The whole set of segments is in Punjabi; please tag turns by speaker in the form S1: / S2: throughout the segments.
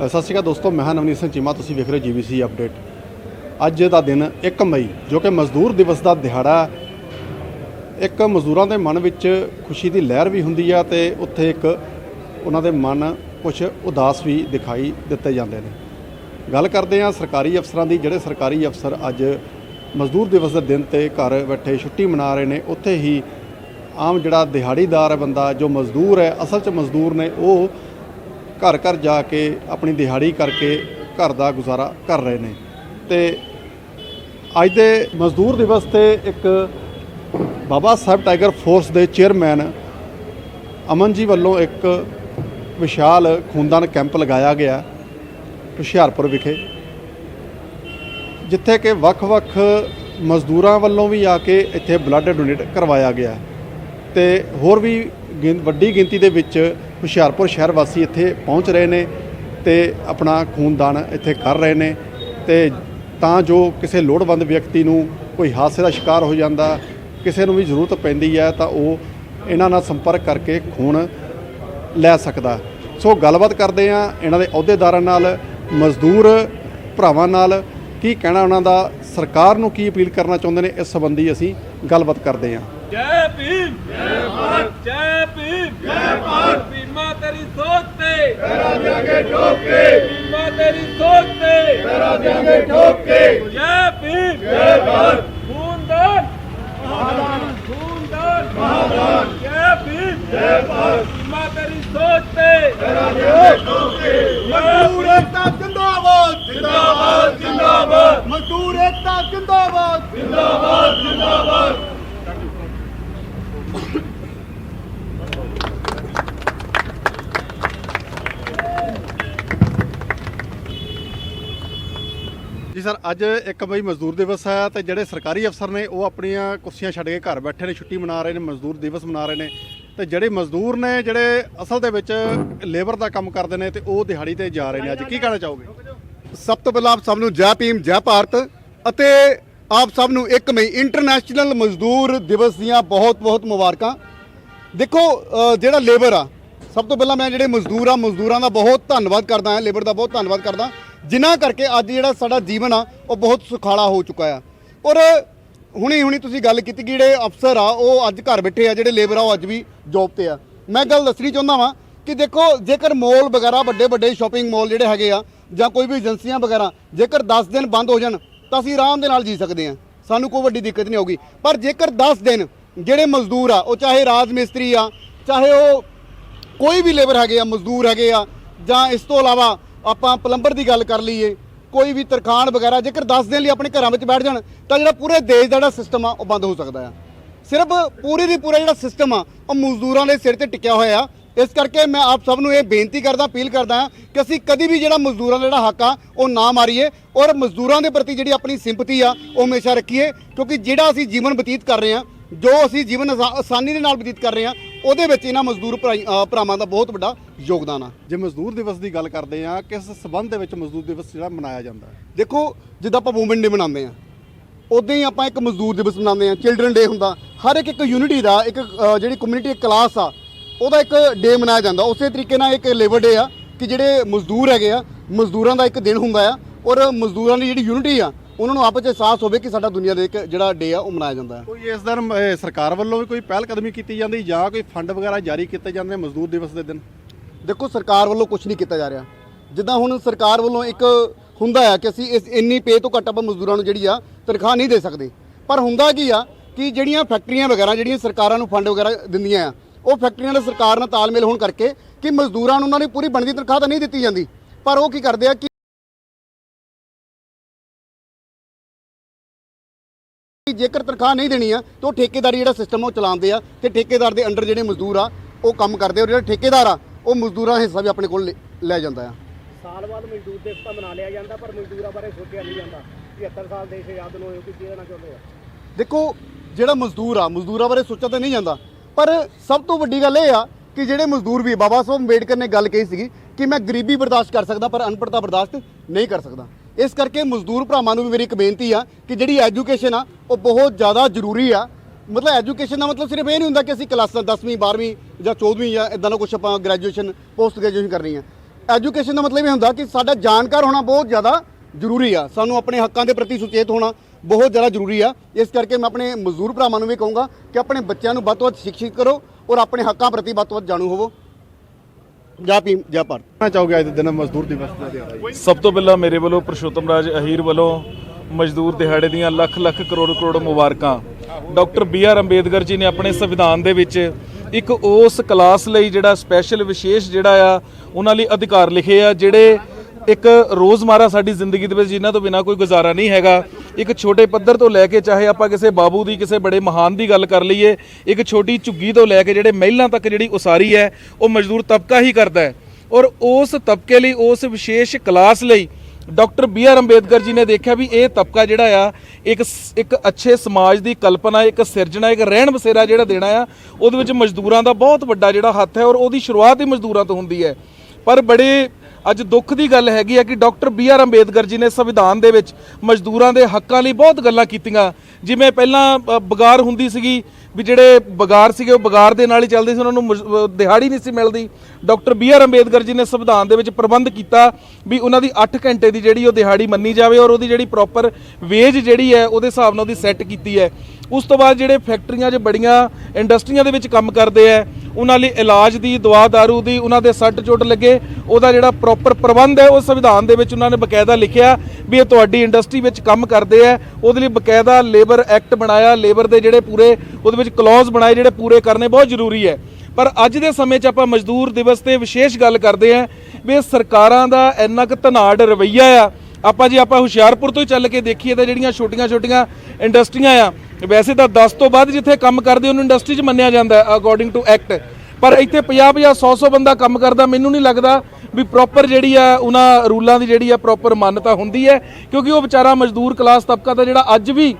S1: ਸਤਿ ਸ਼੍ਰੀ ਅਕਾਲ ਦੋਸਤੋ, ਮੈਂ ਹਾਂ ਨਵਨੀਤ ਸਿੰਘ ਚੀਮਾ, ਤੁਸੀਂ ਵੇਖ ਰਹੇ ਹੋ ਜੀਬੀਸੀ ਅਪਡੇਟ। ਅੱਜ ਦਾ ਦਿਨ 1 ਮਈ, ਜੋ ਕਿ ਮਜ਼ਦੂਰ ਦਿਵਸ ਦਾ ਦਿਹਾੜਾ ਇੱਕ ਮਜ਼ਦੂਰਾਂ ਦੇ ਮਨ ਵਿੱਚ ਖੁਸ਼ੀ ਦੀ ਲਹਿਰ ਵੀ ਹੁੰਦੀ ਆ ਤੇ ਉੱਥੇ ਇੱਕ ਉਹਨਾਂ ਦੇ ਮਨ ਕੁਝ ਉਦਾਸ ਵੀ ਦਿਖਾਈ ਦਿੱਤੇ ਜਾਂਦੇ ਨੇ। ਗੱਲ ਕਰਦੇ ਆ ਸਰਕਾਰੀ ਅਫਸਰਾਂ ਦੀ, ਜਿਹੜੇ ਸਰਕਾਰੀ ਅਫਸਰ ਅੱਜ ਮਜ਼ਦੂਰ ਦਿਵਸ ਦੇ ਦਿਨ ਤੇ ਘਰ ਬੈਠੇ ਛੁੱਟੀ ਮਨਾ ਰਹੇ ਨੇ, ਉੱਥੇ ਹੀ ਆਮ ਜਿਹੜਾ ਦਿਹਾੜੀਦਾਰ ਬੰਦਾ ਜੋ ਮਜ਼ਦੂਰ ਹੈ, ਅਸਲ 'ਚ ਮਜ਼ਦੂਰ ਨੇ, ਉਹ ਘਰ ਘਰ ਜਾ ਕੇ ਆਪਣੀ ਦਿਹਾੜੀ ਕਰਕੇ ਘਰ ਦਾ ਗੁਜ਼ਾਰਾ ਕਰ ਰਹੇ ਨੇ। ਤੇ ਅੱਜ ਦੇ ਮਜ਼ਦੂਰ ਦਿਵਸ ਤੇ ਇੱਕ ਬਾਬਾ ਸਾਹਿਬ ਟਾਈਗਰ ਫੋਰਸ ਦੇ ਚੇਅਰਮੈਨ ਅਮਨ ਜੀ ਵੱਲੋਂ ਇੱਕ ਵਿਸ਼ਾਲ ਖੂਨਦਾਨ ਕੈਂਪ ਲਗਾਇਆ ਗਿਆ ਹੁਸ਼ਿਆਰਪੁਰ ਵਿਖੇ, ਜਿੱਥੇ ਕਿ ਵੱਖ-ਵੱਖ ਮਜ਼ਦੂਰਾਂ ਵੱਲੋਂ ਵੀ ਆ ਕੇ ਇੱਥੇ ਬਲੱਡ ਡੋਨੇਟ ਕਰਵਾਇਆ ਗਿਆ। ਤੇ ਹੋਰ ਵੀ ਗਿਣ- ਵੱਡੀ ਗਿਣਤੀ ਦੇ ਵਿੱਚ ਹੁਸ਼ਿਆਰਪੁਰ ਸ਼ਹਿਰ ਵਾਸੀ ਇੱਥੇ ਪਹੁੰਚ ਰਹੇ ਨੇ ਤੇ ਆਪਣਾ ਖੂਨਦਾਨ ਇੱਥੇ ਕਰ ਰਹੇ ਨੇ ਤੇ ਤਾਂ ਜੋ ਕਿਸੇ ਲੋੜਵੰਦ ਵਿਅਕਤੀ ਨੂੰ ਕੋਈ ਹਾਦਸੇ ਦਾ ਸ਼ਿਕਾਰ ਹੋ ਜਾਂਦਾ, ਕਿਸੇ ਨੂੰ ਵੀ ਜ਼ਰੂਰਤ ਪੈਂਦੀ ਹੈ, ਤਾਂ ਉਹ ਇਹਨਾਂ ਨਾਲ ਸੰਪਰਕ ਕਰਕੇ ਖੂਨ ਲੈ ਸਕਦਾ। ਸੋ ਗੱਲਬਾਤ ਕਰਦੇ ਆ ਇਹਨਾਂ ਦੇ ਅਹੁਦੇਦਾਰਾਂ ਨਾਲ, ਮਜ਼ਦੂਰ ਭਰਾਵਾਂ ਨਾਲ, ਕੀ ਕਹਿਣਾ ਉਹਨਾਂ ਦਾ, ਸਰਕਾਰ ਨੂੰ ਕੀ ਅਪੀਲ ਕਰਨਾ ਚਾਹੁੰਦੇ ਨੇ, ਇਸ ਸੰਬੰਧੀ ਅਸੀਂ ਗੱਲਬਾਤ ਕਰਦੇ ਹਾਂ।
S2: ਜੈ ਭੀਮ। ਜੈ ਭਾਰਤ। ਜੈ ਭੀਮ। ਜੈ ਭਾਰਤ। ਭੀਮਾ ਤੇਰੀ ਸੋਚ ਤੇ। ਕਰਾ ਦਿਆਂਗੇ ਠੋਕ ਕੇ ਭੀਮਾ ਤੇਰੀ ਸੋਚ ਤੇ। ਕਰਾ ਦਿਆਂਗੇ ਠੋਕ ਕੇ ਜੈ ਭੀਮ। ਜੈ ਭਾਰਤ। ਖੂਨਦਾਨ। ਮਹਾਦਾਨ। ਖੂਨਦਾਨ। ਮਹਾਦਾਨ। ਜੈ ਭੀਮ। ਜੈ ਭਾਰਤ। ਭੀਮਾ ਤੇਰੀ ਸੋਚ ਤੇ। ਕਰਾ ਦਿਆਂਗੇ ਠੋਕ ਕੇ
S3: ਮਜ਼ਦੂਰ ਏਕਤਾ ਜਿੰਦਾਬਾਦ।
S2: ਜਿੰਦਾਬਾਦ ਜਿੰਦਾਬਾਦ।
S3: ਮਜ਼ਦੂਰ ਏਕਤਾ ਜਿੰਦਾਬਾਦ।
S2: ਜਿੰਦਾਬਾਦ ਜਿੰਦਾਬਾਦ।
S1: ਜੀ ਸਰ, ਅੱਜ 1 ਮਈ ਮਜ਼ਦੂਰ ਦਿਵਸ ਹੈ ਤੇ ਜਿਹੜੇ ਸਰਕਾਰੀ ਅਫਸਰ ਨੇ ਉਹ ਆਪਣੀਆਂ ਕੁਰਸੀਆਂ ਛੱਡ ਕੇ ਘਰ ਬੈਠੇ ਨੇ, ਛੁੱਟੀ ਮਨਾ ਰਹੇ ਨੇ, ਮਜ਼ਦੂਰ ਦਿਵਸ ਮਨਾ ਰਹੇ ਨੇ। ਤੇ ਜਿਹੜੇ ਮਜ਼ਦੂਰ ਨੇ, ਜਿਹੜੇ ਅਸਲ ਦੇ ਵਿੱਚ ਲੇਬਰ ਦਾ ਕੰਮ ਕਰਦੇ ਨੇ ਤੇ ਉਹ ਦਿਹਾੜੀ ਤੇ ਜਾ ਰਹੇ ਨੇ ਅੱਜ। ਕੀ ਕਹਿਣਾ ਚਾਹੋਗੇ?
S3: ਸਭ ਤੋਂ ਪਹਿਲਾਂ ਆਪ ਸਭ ਨੂੰ ਜੈ ਭੀਮ, ਜੈ ਭਾਰਤ ਅਤੇ ਆਪ ਸਭ ਨੂੰ 1 ਮਈ ਇੰਟਰਨੈਸ਼ਨਲ ਮਜ਼ਦੂਰ ਦਿਵਸ ਦੀਆਂ ਬਹੁਤ-ਬਹੁਤ ਮੁਬਾਰਕਾਂ। ਦੇਖੋ ਜਿਹੜਾ ਲੇਬਰ ਆ, ਸਭ ਤੋਂ ਪਹਿਲਾਂ ਮੈਂ ਜਿਹੜੇ ਮਜ਼ਦੂਰ ਆ, ਮਜ਼ਦੂਰਾਂ ਦਾ ਬਹੁਤ ਧੰਨਵਾਦ ਕਰਦਾ ਹਾਂ, ਲੇਬਰ ਦਾ ਬਹੁਤ ਧੰਨਵਾਦ ਕਰਦਾ ਜਿਨ੍ਹਾਂ ਕਰਕੇ ਅੱਜ ਜਿਹੜਾ ਸਾਡਾ ਜੀਵਨ ਆ, ਉਹ ਬਹੁਤ ਸੁਖਾਲਾ ਹੋ ਚੁੱਕਾ ਆ। ਔਰ ਹੁਣੀ ਹੁਣੀ ਤੁਸੀਂ ਗੱਲ ਕੀਤੀ ਕਿ ਜਿਹੜੇ ਅਫਸਰ ਆ, ਉਹ ਅੱਜ ਘਰ ਬੈਠੇ ਆ, ਜਿਹੜੇ ਲੇਬਰ ਆ, ਉਹ ਅੱਜ ਵੀ ਜੌਬ ਤੇ ਆ। ਮੈਂ ਗੱਲ ਦੱਸਣੀ ਚਾਹੁੰਦਾ ਵਾਂ ਕਿ ਦੇਖੋ, ਜੇਕਰ ਮੋਲ ਵਗੈਰਾ ਵੱਡੇ ਵੱਡੇ ਸ਼ਾਪਿੰਗ ਮੋਲ ਜਿਹੜੇ ਹੈਗੇ ਆ ਜਾਂ ਕੋਈ ਵੀ ਏਜੰਸੀਆਂ ਵਗੈਰਾ, ਜੇਕਰ 10 ਦਿਨ ਬੰਦ ਹੋ ਜਾਣ ਤਾਂ ਅਸੀਂ ਆਰਾਮ ਦੇ ਨਾਲ ਜੀ ਸਕਦੇ ਹਾਂ। ਸਾਨੂੰ ਕੋਈ ਵੱਡੀ ਦਿੱਕਤ ਨਹੀਂ ਆਊਗੀ। ਪਰ ਜੇਕਰ 10 ਦਿਨ ਜਿਹੜੇ ਮਜ਼ਦੂਰ ਆ, ਉਹ ਚਾਹੇ ਰਾਜ ਮਿਸਤਰੀ ਆ, ਚਾਹੇ ਉਹ ਕੋਈ ਵੀ ਲੇਬਰ ਹੈਗੇ ਆ, ਮਜ਼ਦੂਰ ਹੈਗੇ ਆ, ਜਾਂ ਇਸ ਤੋਂ ਇਲਾਵਾ ਆਪਾਂ ਪਲੰਬਰ ਦੀ ਗੱਲ ਕਰ ਲਈਏ, ਕੋਈ ਵੀ ਤਰਖਾਣ ਵਗੈਰਾ, ਜੇਕਰ 10 ਦਿਨ ਲਈ ਆਪਣੇ ਘਰਾਂ ਵਿੱਚ ਬੈਠ ਜਾਣ, ਤਾਂ ਜਿਹੜਾ ਪੂਰੇ ਦੇਸ਼ ਦਾ ਜਿਹੜਾ ਸਿਸਟਮ ਆ, ਉਹ ਬੰਦ ਹੋ ਸਕਦਾ ਆ। ਸਿਰਫ ਪੂਰੀ ਦੀ ਪੂਰਾ ਜਿਹੜਾ ਸਿਸਟਮ ਆ, ਉਹ ਮਜ਼ਦੂਰਾਂ ਦੇ ਸਿਰ ਤੇ ਟਿਕਿਆ ਹੋਇਆ ਆ। ਇਸ ਕਰਕੇ ਮੈਂ ਆਪ ਸਭ ਨੂੰ ਇਹ ਬੇਨਤੀ ਕਰਦਾ ਅਪੀਲ ਕਰਦਾ ਕਿ ਅਸੀਂ ਕਦੀ ਵੀ ਜਿਹੜਾ ਮਜ਼ਦੂਰਾਂ ਦਾ ਜਿਹੜਾ ਹੱਕ ਆ ਉਹ ਨਾ ਮਾਰੀਏ ਔਰ ਮਜ਼ਦੂਰਾਂ ਦੇ ਪ੍ਰਤੀ ਜਿਹੜੀ ਆਪਣੀ ਸਿੰਪਥੀ ਆ ਉਹ ਹਮੇਸ਼ਾ ਰੱਖੀਏ ਕਿਉਂਕਿ ਜਿਹੜਾ ਅਸੀਂ ਜੀਵਨ ਬਤੀਤ ਕਰ ਰਹੇ ਹਾਂ ਜੋ ਅਸੀਂ ਜੀਵਨ ਆਸਾ- ਆਸਾਨੀ ਦੇ ਨਾਲ ਬਤੀਤ ਕਰ ਰਹੇ ਹਾਂ ਉਹਦੇ ਵਿੱਚ ਇਹਨਾਂ ਮਜ਼ਦੂਰ ਭਰਾਵਾਂ ਦਾ ਬਹੁਤ ਵੱਡਾ ਯੋਗਦਾਨ ਆ।
S1: ਜੇ ਮਜ਼ਦੂਰ ਦਿਵਸ ਦੀ ਗੱਲ ਕਰਦੇ ਆ ਕਿਸ ਸਬੰਧ ਦੇ ਵਿੱਚ ਮਜ਼ਦੂਰ ਦਿਵਸ ਜਿਹੜਾ ਮਨਾਇਆ ਜਾਂਦਾ
S3: ਦੇਖੋ ਜਿੱਦਾਂ ਆਪਾਂ ਵੂਮਨ ਡੇ ਮਨਾਉਂਦੇ ਆ ਉਦਾਂ ਹੀ ਆਪਾਂ ਇੱਕ ਮਜ਼ਦੂਰ ਦਿਵਸ ਮਨਾਉਂਦੇ ਆ ਚਿਲਡਰਨ ਡੇ ਹੁੰਦਾ ਹਰ ਇੱਕ ਇੱਕ ਯੂਨਿਟੀ ਦਾ ਇੱਕ ਜਿਹੜੀ ਕਮਿਊਨਿਟੀ ਕਲਾਸ ਆ ਉਹਦਾ ਇੱਕ ਡੇ ਮਨਾਇਆ ਜਾਂਦਾ। ਉਸੇ ਤਰੀਕੇ ਨਾਲ ਇੱਕ ਲੇਬਰ ਡੇ ਆ ਕਿ ਜਿਹੜੇ ਮਜ਼ਦੂਰ ਹੈਗੇ ਆ ਮਜ਼ਦੂਰਾਂ ਦਾ ਇੱਕ ਦਿਨ ਹੁੰਦਾ ਆ ਔਰ ਮਜ਼ਦੂਰਾਂ ਦੀ ਜਿਹੜੀ ਯੂਨਿਟੀ ਆ ਉਹਨਾਂ ਨੂੰ ਆਪਸ ਵਿੱਚ ਅਹਿਸਾਸ ਹੋਵੇ ਕਿ ਸਾਡਾ ਦੁਨੀਆ ਦੇ ਇੱਕ ਜਿਹੜਾ ਡੇ ਆ ਉਹ ਮਨਾਇਆ ਜਾਂਦਾ ਹੈ।
S1: ਕੋਈ ਇਸ ਦਿਨ ਅਹ, ਸਰਕਾਰ ਵੱਲੋਂ ਵੀ ਕੋਈ ਪਹਿਲ ਕਦਮੀ ਕੀਤੀ ਜਾਂਦੀ ਜਾਂ ਕੋਈ ਫੰਡ ਵਗੈਰਾ ਜਾਰੀ ਕੀਤੇ ਜਾਂਦੇ ਮਜ਼ਦੂਰ ਦਿਵਸ ਦੇ ਦਿਨ?
S3: ਦੇਖੋ ਸਰਕਾਰ ਵੱਲੋਂ ਕੁਝ ਨਹੀਂ ਕੀਤਾ ਜਾ ਰਿਹਾ। ਜਿੱਦਾਂ ਹੁਣ ਸਰਕਾਰ ਵੱਲੋਂ ਇੱਕ ਹੁੰਦਾ ਆ ਕਿ ਅਸੀਂ ਇਸ ਇੰਨੀ ਪੇ ਤੋਂ ਘੱਟ ਆਪਾਂ ਮਜ਼ਦੂਰਾਂ ਨੂੰ ਜਿਹੜੀ ਆ ਤਨਖਾਹ ਨਹੀਂ ਦੇ ਸਕਦੇ। ਪਰ ਹੁੰਦਾ ਕੀ ਆ ਕਿ ਜਿਹੜੀਆਂ ਫੈਕਟਰੀਆਂ ਵਗੈਰਾ ਜਿਹੜੀਆਂ ਸਰਕਾਰਾਂ ਨੂੰ ਫੰਡ ਵਗੈਰਾ ਦਿੰਦੀਆਂ ਆ ਉਹ ਫੈਕਟਰੀਆਂ ਦਾ ਸਰਕਾਰ ਨਾਲ ਤਾਲਮੇਲ ਹੋਣ ਕਰਕੇ ਕਿ ਮਜ਼ਦੂਰਾਂ ਨੂੰ ਉਹਨਾਂ ਦੀ ਪੂਰੀ ਬਣਦੀ ਤਨਖਾਹ ਤਾਂ ਨਹੀਂ ਦਿੱਤੀ ਜਾਂਦੀ। ਪਰ ਉਹ ਕੀ ਕਰਦੇ ਆ ਕਿ ਜੇਕਰ ਤਨਖਾਹ ਨਹੀਂ ਦੇਣੀ ਆ ਤਾਂ ਉਹ ਠੇਕੇਦਾਰੀ ਜਿਹੜਾ ਸਿਸਟਮ ਉਹ ਚਲਾਉਂਦੇ ਆ ਤੇ ਠੇਕੇਦਾਰ ਦੇ ਅੰਡਰ ਜਿਹੜੇ ਮਜ਼ਦੂਰ ਆ ਉਹ ਕੰਮ ਕਰਦੇ ਆ ਔਰ ਜਿਹੜਾ ਠੇਕੇਦਾਰ ਆ ਉਹ ਮਜ਼ਦੂਰਾਂ ਦਾ ਹਿੱਸਾ ਵੀ ਆਪਣੇ ਕੋਲ ਲੈ- ਜਾਂਦਾ ਆ।
S4: ਸਾਲ ਬਾਅਦ ਮਜ਼ਦੂਰ ਦਿਵਸ ਮਨਾ ਲਿਆ ਜਾਂਦਾ ਪਰ ਮਜ਼ਦੂਰਾਂ ਬਾਰੇ ਸੋਚਿਆ ਨਹੀਂ ਜਾਂਦਾ। 75 ਸਾਲ ਦੇਸ਼ ਆਜ਼ਾਦ ਨੂੰ ਹੋਏ ਕਿ ਕੀ ਦੇਣਾ ਚਾਹੁੰਦੇ ਆ
S3: ਦੇਖੋ ਜਿਹੜਾ ਮਜ਼ਦੂਰ ਆ ਮਜ਼ਦੂਰਾਂ ਬਾਰੇ ਸੋਚਿਆ ਤਾਂ ਨਹੀਂ ਜਾਂਦਾ। ਪਰ ਸਭ ਤੋਂ ਵੱਡੀ ਗੱਲ ਇਹ ਆ ਕਿ ਜਿਹੜੇ ਮਜ਼ਦੂਰ ਵੀ ਬਾਬਾ ਸਾਹਿਬ ਅੰਬੇਡਕਰ ਨੇ ਗੱਲ ਕਹੀ ਸੀਗੀ ਕਿ ਮੈਂ ਗਰੀਬੀ ਬਰਦਾਸ਼ਤ ਕਰ ਸਕਦਾ ਪਰ ਅਨਪੜ੍ਹਤਾ ਬਰਦਾਸ਼ਤ ਨਹੀਂ ਕਰ ਸਕਦਾ। ਇਸ ਕਰਕੇ ਮਜ਼ਦੂਰ ਭਰਾਵਾਂ ਨੂੰ ਵੀ ਮੇਰੀ ਇੱਕ ਬੇਨਤੀ ਆ ਕਿ ਜਿਹੜੀ ਐਜੂਕੇਸ਼ਨ ਆ, ਉਹ ਬਹੁਤ ਜ਼ਿਆਦਾ ਜ਼ਰੂਰੀ ਆ। ਮਤਲਬ ਐਜੂਕੇਸ਼ਨ ਦਾ ਮਤਲਬ ਸਿਰਫ ਇਹ ਨਹੀਂ ਹੁੰਦਾ ਕਿ ਅਸੀਂ ਕਲਾਸਾਂ 10ਵੀਂ 12ਵੀਂ ਜਾਂ 14ਵੀਂ ਜਾਂ ਇਦਾਂ ਦਾ ਕੁਝ ਆਪਾਂ ਗ੍ਰੈਜੂਏਸ਼ਨ ਪੋਸਟ ਗ੍ਰੈਜੂਏਸ਼ਨ ਕਰਨੀ ਆ। ਐਜੂਕੇਸ਼ਨ ਦਾ ਮਤਲਬ ਇਹ ਹੁੰਦਾ ਕਿ ਸਾਡਾ ਜਾਣਕਾਰ ਹੋਣਾ ਬਹੁਤ ਜ਼ਿਆਦਾ ਜ਼ਰੂਰੀ ਆ। ਸਾਨੂੰ ਆਪਣੇ ਹੱਕਾਂ ਦੇ ਪ੍ਰਤੀ ਸੁਚੇਤ ਹੋਣਾ ਬਹੁਤ ਜ਼ਿਆਦਾ ਜ਼ਰੂਰੀ ਆ। ਇਸ ਕਰਕੇ ਮੈਂ ਆਪਣੇ ਮਜ਼ਦੂਰ ਭਰਾਵਾਂ ਨੂੰ ਵੀ ਕਹੂੰਗਾ ਕਿ ਆਪਣੇ ਬੱਚਿਆਂ ਨੂੰ ਵੱਧ ਤੋਂ ਵੱਧ ਸਿੱਖਿਤ ਕਰੋ ਔਰ ਆਪਣੇ ਹੱਕਾਂ ਪ੍ਰਤੀ ਵੱਧ ਤੋਂ ਵੱਧ ਜਾਣੂ ਹੋਵੋ। ਜੈ ਭੀਮ ਜੈ ਭਾਰਤ।
S1: ਕਹਿਣਾ ਚਾਹੋਗੇ ਅੱਜ ਦੇ ਦਿਨ ਮਜ਼ਦੂਰ ਦਿਵਸ ਦਾ ਦਿਹਾੜਾ
S5: ਸਭ ਤੋਂ ਪਹਿਲਾਂ ਮੇਰੇ ਵੱਲੋਂ ਪ੍ਰਸ਼ੋਤਮ ਰਾਜ ਅਹੀਰ ਵੱਲੋਂ ਮਜ਼ਦੂਰ ਦਿਹਾੜੇ ਦੀਆਂ ਲੱਖ ਲੱਖ ਕਰੋੜ ਕਰੋੜ ਮੁਬਾਰਕਾਂ। Doctor B R Ambedkar ji ਨੇ ਆਪਣੇ ਸੰਵਿਧਾਨ ਦੇ ਵਿੱਚ ਇੱਕ ਉਸ ਕਲਾਸ ਲਈ ਜਿਹੜਾ ਸਪੈਸ਼ਲ ਵਿਸ਼ੇਸ਼ ਜਿਹੜਾ ਆ ਉਹਨਾਂ ਲਈ ਅਧਿਕਾਰ ਲਿਖੇ ਆ ਜਿਹੜੇ ਇੱਕ ਰੋਜ਼ਮਾਰਾ ਸਾਡੀ ਜ਼ਿੰਦਗੀ ਦੇ ਵਿੱਚ ਜਿਨ੍ਹਾਂ ਤੋਂ ਬਿਨਾ ਕੋਈ ਗੁਜ਼ਾਰਾ ਨਹੀਂ ਹੈਗਾ। ਇੱਕ ਛੋਟੇ ਪੱਧਰ ਤੋਂ ਲੈ ਕੇ ਚਾਹੇ ਆਪਾਂ ਕਿਸੇ ਬਾਬੂ ਦੀ, ਕਿਸੇ ਬੜੇ ਮਹਾਨ ਦੀ ਗੱਲ ਕਰ ਲਈਏ, ਇੱਕ ਛੋਟੀ ਝੁੱਗੀ ਤੋਂ ਲੈ ਕੇ ਜਿਹੜੇ ਮਹਿਲਾਂ ਤੱਕ ਜਿਹੜੀ ਉਸਾਰੀ ਹੈ, ਉਹ ਮਜ਼ਦੂਰ ਤਬਕਾ ਹੀ ਕਰਦਾ ਹੈ। ਔਰ ਉਸ ਤਬਕੇ ਲਈ, ਉਸ ਵਿਸ਼ੇਸ਼ ਕਲਾਸ ਲਈ doctor B R Ambedkar ji ਨੇ ਦੇਖਿਆ ਵੀ ਇਹ ਤਬਕਾ ਜਿਹੜਾ ਆ, ਇੱਕ ਸ- ਇੱਕ ਅੱਛੇ ਸਮਾਜ ਦੀ ਕਲਪਨਾ, ਇੱਕ ਸਿਰਜਣਾ, ਇੱਕ ਰਹਿਣ ਬਸੇਰਾ ਜਿਹੜਾ ਦੇਣਾ ਆ, ਉਹਦੇ ਵਿੱਚ ਮਜ਼ਦੂਰਾਂ ਦਾ ਬਹੁਤ ਵੱਡਾ ਜਿਹੜਾ ਹੱਥ ਹੈ ਔਰ ਉਹਦੀ ਸ਼ੁਰੂਆਤ ਹੀ ਮਜ਼ਦੂਰਾਂ ਤੋਂ ਹੁੰਦੀ ਹੈ। ਪਰ ਬੜੇ ਅੱਜ ਦੁੱਖ ਦੀ ਗੱਲ ਹੈਗੀ ਹੈ ਕਿ doctor B R Ambedkar ji ਨੇ ਸੰਵਿਧਾਨ ਦੇ ਵਿੱਚ ਮਜ਼ਦੂਰਾਂ ਦੇ ਹੱਕਾਂ ਲਈ ਬਹੁਤ ਗੱਲਾਂ ਕੀਤੀਆਂ। ਜਿਵੇਂ ਪਹਿਲਾਂ ਬਗਾਰ ਹੁੰਦੀ ਸੀਗੀ ਵੀ ਜਿਹੜੇ ਬਗਾਰ ਸੀਗੇ, ਉਹ ਬਗਾਰ ਦੇ ਨਾਲ ਹੀ ਚੱਲਦੇ ਸੀ, ਉਹਨਾਂ ਨੂੰ ਮਜ਼- ਦਿਹਾੜੀ ਨਹੀਂ ਸੀ ਮਿਲਦੀ। Doctor B R Ambedkar ji ਨੇ ਸੰਵਿਧਾਨ ਦੇ ਵਿੱਚ ਪ੍ਰਬੰਧ ਕੀਤਾ ਵੀ ਉਹਨਾਂ ਦੀ 8 ਘੰਟੇ ਦੀ ਜਿਹੜੀ ਉਹ ਦਿਹਾੜੀ ਮੰਨੀ ਜਾਵੇ ਔਰ ਉਹਦੀ ਜਿਹੜੀ ਪ੍ਰੋਪਰ ਵੇਜ ਜਿਹੜੀ ਹੈ, ਉਹਦੇ ਹਿਸਾਬ ਨਾਲ ਉਹਦੀ ਸੈੱਟ ਕੀਤੀ ਹੈ। ਉਸ ਤੋਂ ਬਾਅਦ ਜਿਹੜੇ ਫੈਕਟਰੀਆਂ 'ਚ ਬੜੀਆਂ ਇੰਡਸਟਰੀਆਂ ਦੇ ਵਿੱਚ ਕੰਮ ਕਰਦੇ ਆ ਉਹਨਾਂ ਲਈ ਇਲਾਜ ਦੀ, ਦਵਾ ਦਾਰੂ ਦੀ, ਉਹਨਾਂ ਦੇ ਸੱਟ ਚੋਟ ਲੱਗੇ। ਉਹਦਾ ਜਿਹੜਾ ਪ੍ਰੋਪਰ ਪ੍ਰਬੰਧ ਹੈ, ਉਹ ਸੰਵਿਧਾਨ ਦੇ ਵਿੱਚ ਉਹਨਾਂ ਨੇ ਬਕਾਇਦਾ ਲਿਖਿਆ ਵੀ ਇਹ ਤੁਹਾਡੀ ਇੰਡਸਟਰੀ ਵਿੱਚ ਕੰਮ ਕਰਦੇ ਆ। ਉਹਦੇ ਲਈ ਬਕਾਇਦਾ ਲੇਬਰ ਐਕਟ ਬਣਾਇਆ ਲੇਬਰ ਦੇ ਜਿਹੜੇ ਪੂਰੇ, ਉਹਦੇ ਵਿੱਚ ਕਲੌਜ਼ ਬਣਾਏ ਜਿਹੜੇ ਪੂਰੇ ਕਰਨੇ ਬਹੁਤ ਜ਼ਰੂਰੀ ਹੈ। ਪਰ ਅੱਜ ਦੇ ਸਮੇਂ 'ਚ ਆਪਾਂ ਮਜ਼ਦੂਰ ਦਿਵਸ ਤੇ ਵਿਸ਼ੇਸ਼ ਗੱਲ ਕਰਦੇ ਆਂ ਵੀ ਇਹ ਸਰਕਾਰਾਂ ਦਾ ਇੰਨਾ ਕੁ ਧਨਾੜ ਰਵੱਈਆ ਆ। ਆਪਾਂ ਜੇ ਆਪਾਂ ਹੁਸ਼ਿਆਰਪੁਰ ਤੋਂ ਹੀ ਚੱਲ ਕੇ ਦੇਖੀਏ ਤਾਂ ਜਿਹੜੀਆਂ ਛੋਟੀਆਂ-ਛੋਟੀਆਂ ਇੰਡਸਟਰੀਆਂ ਆ ਵੈਸੇ ਤਾਂ 10 ਤੋਂ ਬਾਅਦ ਜਿੱਥੇ ਕੰਮ ਕਰਦੇ, ਉਹਨੂੰ ਇੰਡਸਟਰੀ 'ਚ ਮੰਨਿਆ ਜਾਂਦਾ ਹੈ ਅਕੋਰਡਿੰਗ ਟੂ ਐਕਟ ਪਰ ਇੱਥੇ 50-50 100-100 ਬੰਦਾ ਕੰਮ ਕਰਦਾ, ਮੈਨੂੰ ਨਹੀਂ ਲੱਗਦਾ ਵੀ ਪ੍ਰੋਪਰ ਜਿਹੜੀ ਆ, ਉਹਨਾਂ ਰੂਲਾਂ ਦੀ ਜਿਹੜੀ ਆ ਪ੍ਰੋਪਰ ਮਾਨਤਾ ਹੁੰਦੀ ਹੈ, ਕਿਉਂਕਿ ਉਹ ਵਿਚਾਰਾ ਮਜ਼ਦੂਰ ਕਲਾਸ ਤਬਕਾ ਦਾ ਜਿਹੜਾ ਅੱਜ ਵੀ